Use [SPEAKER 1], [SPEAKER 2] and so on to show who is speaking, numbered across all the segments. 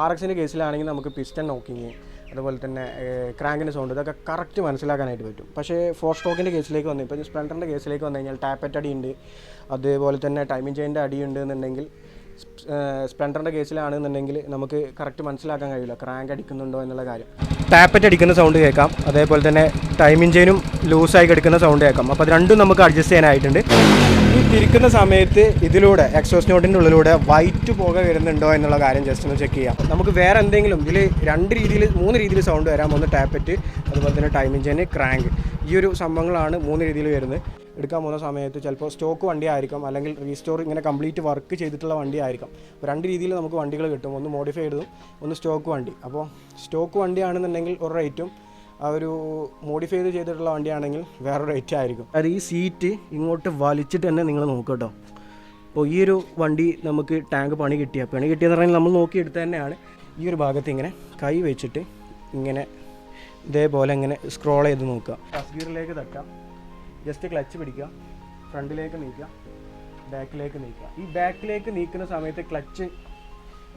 [SPEAKER 1] R എക്സിന്റെ കേസിലാണെങ്കിൽ നമുക്ക് piston knocking അതുപോലെ തന്നെ ക്രാങ്കിന്റെ സൗണ്ട് ഇതൊക്കെ കറക്റ്റ് മനസ്സിലാക്കാനായിട്ട് പറ്റും. പക്ഷേ ഫോർ സ്ട്രോക്കിന്റെ കേസിലേക്ക് വന്നു ഇപ്പോൾ സ്പ്ലെൻഡറിന്റെ കേസിലേക്ക് വന്നു കഴിഞ്ഞാൽ ടാപ്പറ്റ് അടിയുണ്ട് അതേപോലെ തന്നെ ടൈമിംഗ് ചെയിന്റെ അടിയുണ്ട് എന്നുണ്ടെങ്കിൽ സ്പ്ലെൻഡറിന്റെ കേസിലാണെന്നുണ്ടെങ്കിൽ നമുക്ക് കറക്റ്റ് മനസ്സിലാക്കാൻ കഴിയില്ല. ക്രാങ്ക് അടിക്കുന്നുണ്ടോ എന്നുള്ള കാര്യം. ടാപ്പറ്റ് അടിക്കുന്ന സൗണ്ട് കേൾക്കാം. അതേപോലെ തന്നെ ടൈമിംഗ് ചെയിനും ലൂസായി കിടക്കുന്ന സൗണ്ട് കേൾക്കാം. അപ്പോൾ അത് രണ്ടും നമുക്ക് അഡ്ജസ്റ്റ് ചെയ്യാനായിട്ടുണ്ട്. തിരിക്കുന്ന സമയത്ത് ഇതിലൂടെ എക്സോസ് നോട്ടിന്റെ ഉള്ളിലൂടെ വൈറ്റ് പുക വരുന്നുണ്ടോ എന്നുള്ള കാര്യം ജസ്റ്റ് ഒന്ന് ചെക്ക് ചെയ്യാം. നമുക്ക് വേറെ എന്തെങ്കിലും ഇതിൽ രണ്ട് രീതിയിൽ മൂന്ന് രീതിയിൽ സൗണ്ട് വരാം. ഒന്ന് ടാപ്പറ്റ് അതുപോലെ തന്നെ ടൈമിംഗ് ചെയിൻ ക്രാങ്ക് ഈ ഒരു സംഭവങ്ങളാണ് മൂന്ന് രീതിയിൽ വരുന്നത്. എടുക്കാൻ പോകുന്ന സമയത്ത് ചിലപ്പോൾ സ്റ്റോക്ക് വണ്ടി ആയിരിക്കും അല്ലെങ്കിൽ റീസ്റ്റോർ ഇങ്ങനെ കംപ്ലീറ്റ് വർക്ക് ചെയ്തിട്ടുള്ള വണ്ടി ആയിരിക്കും. അപ്പോൾ രണ്ട് രീതിയിൽ നമുക്ക് വണ്ടികൾ കിട്ടും. ഒന്ന് മോഡിഫൈ ചെയ്തതും ഒന്ന് സ്റ്റോക്ക് വണ്ടി. അപ്പോൾ സ്റ്റോക്ക് വണ്ടിയാണെന്നുണ്ടെങ്കിൽ ഒരു റേറ്റും ഒരു മോഡിഫൈ ചെയ്ത് ചെയ്തിട്ടുള്ള വണ്ടിയാണെങ്കിൽ വേറെ റേറ്റ് ആയിരിക്കും. അത് ഈ സീറ്റ് ഇങ്ങോട്ട് വലിച്ചിട്ട് തന്നെ നിങ്ങൾ നോക്കട്ടോ അപ്പോൾ ഈ ഒരു വണ്ടി നമുക്ക് ടാങ്ക് പണി കിട്ടിയ പണി കിട്ടിയെന്ന് പറഞ്ഞാൽ നമ്മൾ നോക്കിയെടുത്ത് തന്നെയാണ്. ഈ ഒരു ഭാഗത്ത് ഇങ്ങനെ കൈ വെച്ചിട്ട് ഇങ്ങനെ ഇതേപോലെ ഇങ്ങനെ സ്ക്രോൾ ചെയ്ത് നോക്കുക. ഫസ്റ്റ് ഗിയറിലേക്ക് തട്ടാം ജസ്റ്റ് ക്ലച്ച് പിടിക്കുക ഫ്രണ്ടിലേക്ക് നീക്കുക. ബാക്കിലേക്ക് നീക്കുക. ഈ ബാക്കിലേക്ക് നീക്കുന്ന സമയത്ത് ക്ലച്ച്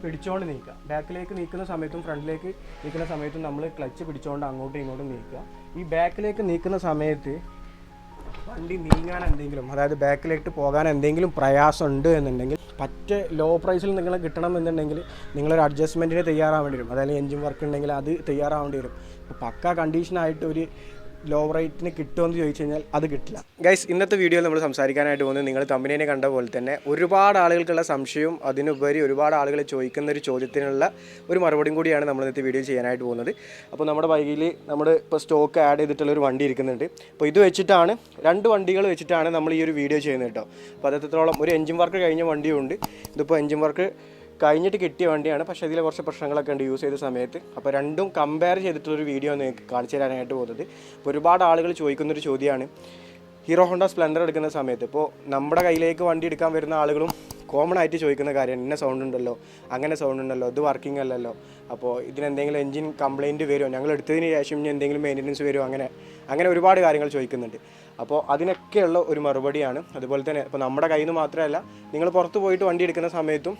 [SPEAKER 1] പിടിച്ചുകൊണ്ട് നീക്കുക ബാക്കിലേക്ക് നീക്കുന്ന സമയത്തും ഫ്രണ്ടിലേക്ക് നീക്കുന്ന സമയത്തും നമ്മൾ ക്ലച്ച് പിടിച്ചുകൊണ്ട് അങ്ങോട്ടും ഇങ്ങോട്ടും നീക്കുക ഈ ബാക്കിലേക്ക് നീക്കുന്ന സമയത്ത് വണ്ടി നീങ്ങാൻ എന്തെങ്കിലും അതായത് ബാക്കിലേക്ക് പോകാൻ എന്തെങ്കിലും പ്രയാസമുണ്ട് എന്നുണ്ടെങ്കിൽ പറ്റ ലോ പ്രൈസിൽ നിങ്ങൾ കിട്ടണം എന്നുണ്ടെങ്കിൽ നിങ്ങളൊരു അഡ്ജസ്റ്റ്മെന്റിന് തയ്യാറാവേണ്ടി വരും. അതായത് എൻജിൻ വർക്ക് ഉണ്ടെങ്കിൽ അത് തയ്യാറാവേണ്ടി വരും. ഇപ്പോൾ പക്ക കണ്ടീഷനായിട്ട് ഒരു ലോ റേറ്റിന് കിട്ടുമെന്ന് ചോദിച്ചു കഴിഞ്ഞാൽ അത് കിട്ടില്ല. ഗൈസ് ഇന്നത്തെ വീഡിയോയിൽ നമ്മൾ സംസാരിക്കാനായിട്ട് പോകുന്നത് നിങ്ങൾ കമ്പനീനെ കണ്ട പോലെ തന്നെ ഒരുപാട് ആളുകൾക്കുള്ള സംശയവും അതിനുപരി ഒരുപാട് ആളുകൾ ചോദിക്കുന്ന ഒരു ചോദ്യത്തിനുള്ള ഒരു മറുപടിയും കൂടിയാണ് നമ്മൾ ഇന്നത്തെ വീഡിയോ ചെയ്യാനായിട്ട് പോകുന്നത്. അപ്പോൾ നമ്മുടെ ബൈക്കിൽ നമ്മൾ ഇപ്പോൾ സ്റ്റോക്ക് ആഡ് ചെയ്തിട്ടുള്ള ഒരു വണ്ടി ഇരിക്കുന്നുണ്ട്. അപ്പോൾ ഇത് വെച്ചിട്ടാണ് രണ്ട് വണ്ടികൾ വെച്ചിട്ടാണ് നമ്മൾ ഈ ഒരു വീഡിയോ ചെയ്യുന്നത് കേട്ടോ. അപ്പോൾ അതെത്രത്തോളം ഒരു എഞ്ചിൻ വർക്ക് കഴിഞ്ഞ വണ്ടിയുണ്ട്. ഇതിപ്പോൾ എഞ്ചിൻ വർക്ക് കഴിഞ്ഞിട്ട് കിട്ടിയ വണ്ടിയാണ്. പക്ഷേ ഇതിൽ കുറച്ച് പ്രശ്നങ്ങളൊക്കെ ഉണ്ട് യൂസ് ചെയ്ത സമയത്ത്. അപ്പോൾ രണ്ടും കമ്പയർ ചെയ്തിട്ടുള്ളൊരു വീഡിയോ നിങ്ങൾക്ക് കാണിച്ചു തരാനായിട്ട് പോകുന്നത്. ഒരുപാട് ആളുകൾ ചോദിക്കുന്നൊരു ചോദ്യമാണ്. ഹീറോ ഹോണ്ട സ്പ്ലെൻഡർ എടുക്കുന്ന സമയത്ത് ഇപ്പോൾ നമ്മുടെ കയ്യിലേക്ക് വണ്ടി എടുക്കാൻ വരുന്ന ആളുകളും കോമൺ ആയിട്ട് ചോദിക്കുന്ന കാര്യം ഇന്ന സൗണ്ട് ഉണ്ടല്ലോ? അങ്ങനെ സൗണ്ട് ഉണ്ടല്ലോ? ഇത് വർക്കിംഗ് അല്ലല്ലോ? അപ്പോൾ ഇതിനെന്തെങ്കിലും എഞ്ചിൻ കംപ്ലയിന്റ് വരുമോ? ഞങ്ങൾ എടുത്തതിന് ശേഷം ഇനി എന്തെങ്കിലും മെയിന്റനൻസ് വരുമോ? അങ്ങനെ അങ്ങനെ ഒരുപാട് കാര്യങ്ങൾ ചോദിക്കുന്നുണ്ട്. അപ്പോൾ അതിനൊക്കെയുള്ള ഒരു മറുപടിയാണ്. അതുപോലെ തന്നെ ഇപ്പോൾ നമ്മുടെ കയ്യിൽ നിന്ന് മാത്രമല്ല നിങ്ങൾ പുറത്ത് പോയിട്ട് വണ്ടി എടുക്കുന്ന സമയത്തും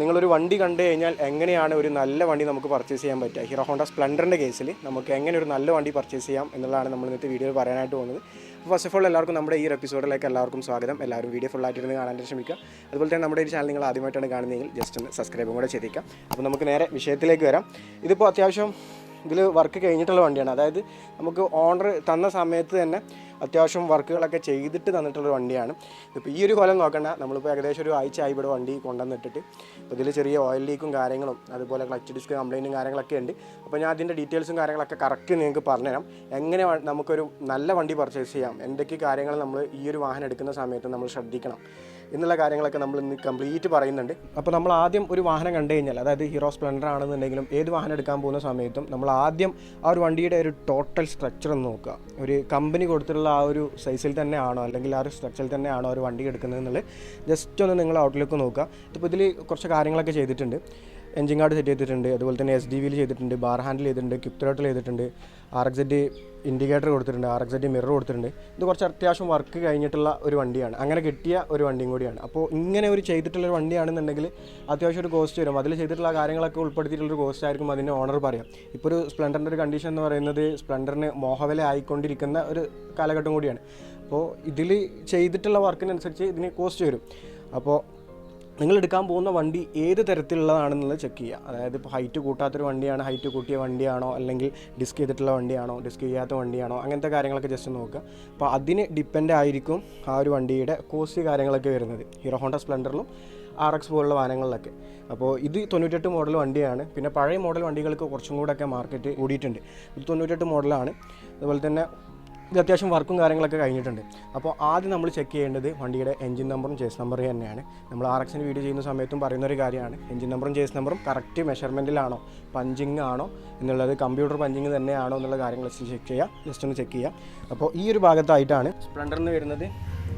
[SPEAKER 1] നിങ്ങളൊരു വണ്ടി കണ്ടു കഴിഞ്ഞാൽ എങ്ങനെയാണ് ഒരു നല്ല വണ്ടി നമുക്ക് പർച്ചേസ് ചെയ്യാൻ പറ്റുക? ഹീറോ ഹോണ്ട സ്പ്ലൻഡറിന്റെ കേസിൽ നമുക്ക് എങ്ങനെ ഒരു നല്ല വണ്ടി പർച്ചേസ് ചെയ്യാം എന്നുള്ളതാണ് നമ്മൾ ഇന്നത്തെ വീഡിയോയിൽ പറയാനായിട്ട് പോകുന്നത്. ഫസ്റ്റ് ഓഫ് ഓൾ എല്ലാവർക്കും നമ്മുടെ ഈ എപ്പിസോഡിലേക്ക് എല്ലാവർക്കും സ്വാഗതം. എല്ലാവരും വീഡിയോ ഫുൾ ആയിട്ടിരുന്ന് കാണാൻ ശ്രമിക്കുക. അതുപോലെ തന്നെ നമ്മുടെ ഈ ചാനൽ നിങ്ങൾ ആദ്യമായിട്ടാണ് കാണുന്നതെങ്കിൽ ജസ്റ്റ് ഒന്ന് സബ്സ്ക്രൈബും കൂടെ ചെയ്തേക്കാം അപ്പോൾ നമുക്ക് നേരെ വിഷയത്തിലേക്ക് വരാം. ഇതിപ്പോൾ അത്യാവശ്യം ഇതിൽ വർക്ക് കഴിഞ്ഞിട്ടുള്ള വണ്ടിയാണ്. അതായത് നമുക്ക് ഓണർ തന്ന സമയത്ത് തന്നെ അത്യാവശ്യം വർക്കുകളൊക്കെ ചെയ്തിട്ട് തന്നിട്ടുള്ള വണ്ടിയാണ്. ഇപ്പോൾ ഈ ഒരു കൊല്ലം നോക്കണ്ട നമ്മളിപ്പോൾ ഏകദേശം ഒരു ആഴ്ച ആയി ഇവിടെ വണ്ടി കൊണ്ടുവന്നിട്ടിട്ട്. അപ്പോൾ ഇതിൽ ചെറിയ ഓയിൽ ലീക്കും കാര്യങ്ങളും അതുപോലെ ക്ലച്ച് ഡിസ്ക് കംപ്ലൈന്റും കാര്യങ്ങളൊക്കെ ഉണ്ട്. അപ്പോൾ ഞാൻ അതിന്റെ ഡീറ്റെയിൽസും കാര്യങ്ങളൊക്കെ കറക്റ്റ് നിങ്ങൾക്ക് പറഞ്ഞുതരാം. എങ്ങനെ നമുക്കൊരു നല്ല വണ്ടി പർച്ചേസ് ചെയ്യാം എന്തൊക്കെ കാര്യങ്ങൾ നമ്മൾ ഈ ഒരു വാഹനം എടുക്കുന്ന സമയത്ത് നമ്മൾ ശ്രദ്ധിക്കണം. എന്നുള്ള കാര്യങ്ങളൊക്കെ നമ്മൾ ഇന്ന് കംപ്ലീറ്റ് പറയുന്നുണ്ട്. അപ്പോൾ നമ്മൾ ആദ്യം ഒരു വാഹനം കണ്ടു കഴിഞ്ഞാൽ അതായത് ഹീറോ സ്പ്ലെൻഡർ ആണെന്നുണ്ടെങ്കിലും ഏത് വാഹനം എടുക്കാൻ പോകുന്ന സമയത്തും നമ്മൾ ആദ്യം ആ ഒരു വണ്ടിയുടെ ഒരു ടോട്ടൽ സ്ട്രക്ചർ ഒന്ന് നോക്കുക. ഒരു കമ്പനി കൊടുത്തിട്ടുള്ള ആ ഒരു സൈസിൽ തന്നെ ആണോ അല്ലെങ്കിൽ ആ ഒരു സ്ട്രക്ചറിൽ തന്നെ ആണോ ഒരു വണ്ടി എടുക്കുന്നത് എന്നുള്ളത് ജസ്റ്റ് ഒന്ന് നിങ്ങൾ ഔട്ട്ലുക്ക് നോക്കുക. ഇപ്പോൾ ഇതിൽ കുറച്ച് കാര്യങ്ങളൊക്കെ ചെയ്തിട്ടുണ്ട്. എഞ്ചിൻ കാർഡ് സെറ്റ് ചെയ്തിട്ടുണ്ട്. അതുപോലെ തന്നെ എസ് ഡി വിയിൽ ചെയ്തിട്ടുണ്ട്. ബാർ ഹാൻഡിൽ ചെയ്തിട്ടുണ്ട്. കിപ്തോട്ടിൽ ചെയ്തിട്ടുണ്ട്. ആർ എക്സ് എഡ് ഇൻഡിക്കേറ്റർ കൊടുത്തിട്ടുണ്ട്. ആർ എക്സ് എഡ് മിറർ കൊടുത്തിട്ടുണ്ട്. ഇത് കുറച്ച് അത്യാവശ്യം വർക്ക് കഴിഞ്ഞിട്ടുള്ള ഒരു വണ്ടിയാണ്. അങ്ങനെ കിട്ടിയ ഒരു വണ്ടിയും കൂടിയാണ്. അപ്പോൾ ഇങ്ങനെ ഒരു ചെയ്തിട്ടുള്ള ഒരു വണ്ടിയാണെന്നുണ്ടെങ്കിൽ അത്യാവശ്യം ഒരു കോസ്റ്റ് വരും. അതിൽ ചെയ്തിട്ടുള്ള കാര്യങ്ങളൊക്കെ ഉൾപ്പെടുത്തിയിട്ടുള്ള ഒരു കോസ്റ്റ് ആയിരിക്കും അതിന്റെ ഓണർ പറയാം. ഇപ്പോൾ ഒരു സ്പ്ലെൻഡറിന്റെ ഒരു കണ്ടീഷൻ എന്ന് പറയുന്നത് സ്പ്ലെൻഡറിന് മോഹവില ആയിക്കൊണ്ടിരിക്കുന്ന ഒരു കാലഘട്ടം കൂടിയാണ്. അപ്പോൾ ഇതിൽ ചെയ്തിട്ടുള്ള വർക്കിനനുസരിച്ച് ഇതിന് കോസ്റ്റ് വരും. അപ്പോൾ നിങ്ങൾ എടുക്കാൻ പോകുന്ന വണ്ടി ഏത് തരത്തിലുള്ളതാണെന്നുള്ളത് ചെക്ക് ചെയ്യുക. അതായത് ഇപ്പോൾ ഹൈറ്റ് കൂട്ടാത്തൊരു വണ്ടിയാണ് ഹൈറ്റ് കൂട്ടിയ വണ്ടിയാണോ അല്ലെങ്കിൽ ഡിസ്ക് ചെയ്തിട്ടുള്ള വണ്ടിയാണോ ഡിസ്ക് ചെയ്യാത്ത വണ്ടിയാണോ അങ്ങനത്തെ കാര്യങ്ങളൊക്കെ ജസ്റ്റ് നോക്കുക. അപ്പോൾ അതിന് ഡിപ്പെൻഡ് ആയിരിക്കും ആ ഒരു വണ്ടിയുടെ കോസ്റ്റ് കാര്യങ്ങളൊക്കെ വരുന്നത്. ഹീറോ ഹോണ്ട സ്പ്ലെൻഡറിലും ആർ എക്സ് പോലുള്ള വാഹനങ്ങളിലൊക്കെ. അപ്പോൾ ഇത് തൊണ്ണൂറ്റെട്ട് മോഡൽ വണ്ടിയാണ്. പിന്നെ പഴയ മോഡൽ വണ്ടികൾക്ക് കുറച്ചും കൂടെയൊക്കെ മാർക്കറ്റ് കൂടിയിട്ടുണ്ട്. ഇത് തൊണ്ണൂറ്റെട്ട് മോഡലാണ് അതുപോലെ തന്നെ ഇത് അത്യാവശ്യം വർക്കും കാര്യങ്ങളൊക്കെ കഴിഞ്ഞിട്ടുണ്ട്. അപ്പോൾ ആദ്യം നമ്മൾ ചെക്ക് ചെയ്യേണ്ടത് വണ്ടിയുടെ എഞ്ചിൻ നമ്പറും ചേസ് നമ്പറും തന്നെയാണ്. നമ്മൾ ആർ എക്സിന് വീഡിയോ ചെയ്യുന്ന സമയത്തും പറയുന്ന ഒരു കാര്യമാണ് എഞ്ചിൻ നമ്പറും ചേസ് നമ്പറും കറക്റ്റ് മെഷർമെന്റിലാണോ പഞ്ചിങ് ആണോ? എന്നുള്ളത് കമ്പ്യൂട്ടർ പഞ്ചിങ് തന്നെയാണോ? എന്നുള്ള കാര്യങ്ങൾ ചെക്ക് ചെയ്യുക ജസ്റ്റ് ഒന്ന് ചെക്ക് ചെയ്യുക അപ്പോൾ ഈ ഒരു ഭാഗത്തായിട്ടാണ് സ്പ്ലണ്ടറിന് വരുന്നത്.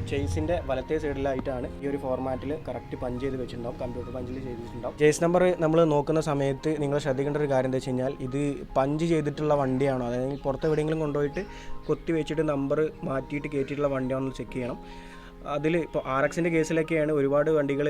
[SPEAKER 1] ചേസിന്റെ വലത്തെ സൈഡിലായിട്ടാണ് ഈ ഒരു ഫോർമാറ്റിൽ കറക്റ്റ് പഞ്ച് ചെയ്ത് വെച്ചിട്ടുണ്ടാവും. കമ്പ്യൂട്ടർ പഞ്ചിൽ ചെയ്തിട്ടുണ്ടാവും. ചേസ് നമ്പർ നമ്മൾ നോക്കുന്ന സമയത്ത് നിങ്ങൾ ശ്രദ്ധിക്കേണ്ട ഒരു കാര്യം എന്താ വെച്ച് ഇത് പഞ്ച് ചെയ്തിട്ടുള്ള വണ്ടിയാണോ? അതായത് പുറത്ത് എവിടെയെങ്കിലും കൊണ്ടുപോയിട്ട് കൊത്തി വെച്ചിട്ട് നമ്പർ മാറ്റിയിട്ട് കയറ്റിയിട്ടുള്ള വണ്ടിയാണോ എന്ന് ചെക്ക് ചെയ്യണം. അതിൽ ഇപ്പോൾ ആർ എക്സിന്റെ കേസിലൊക്കെയാണ് ഒരുപാട് വണ്ടികൾ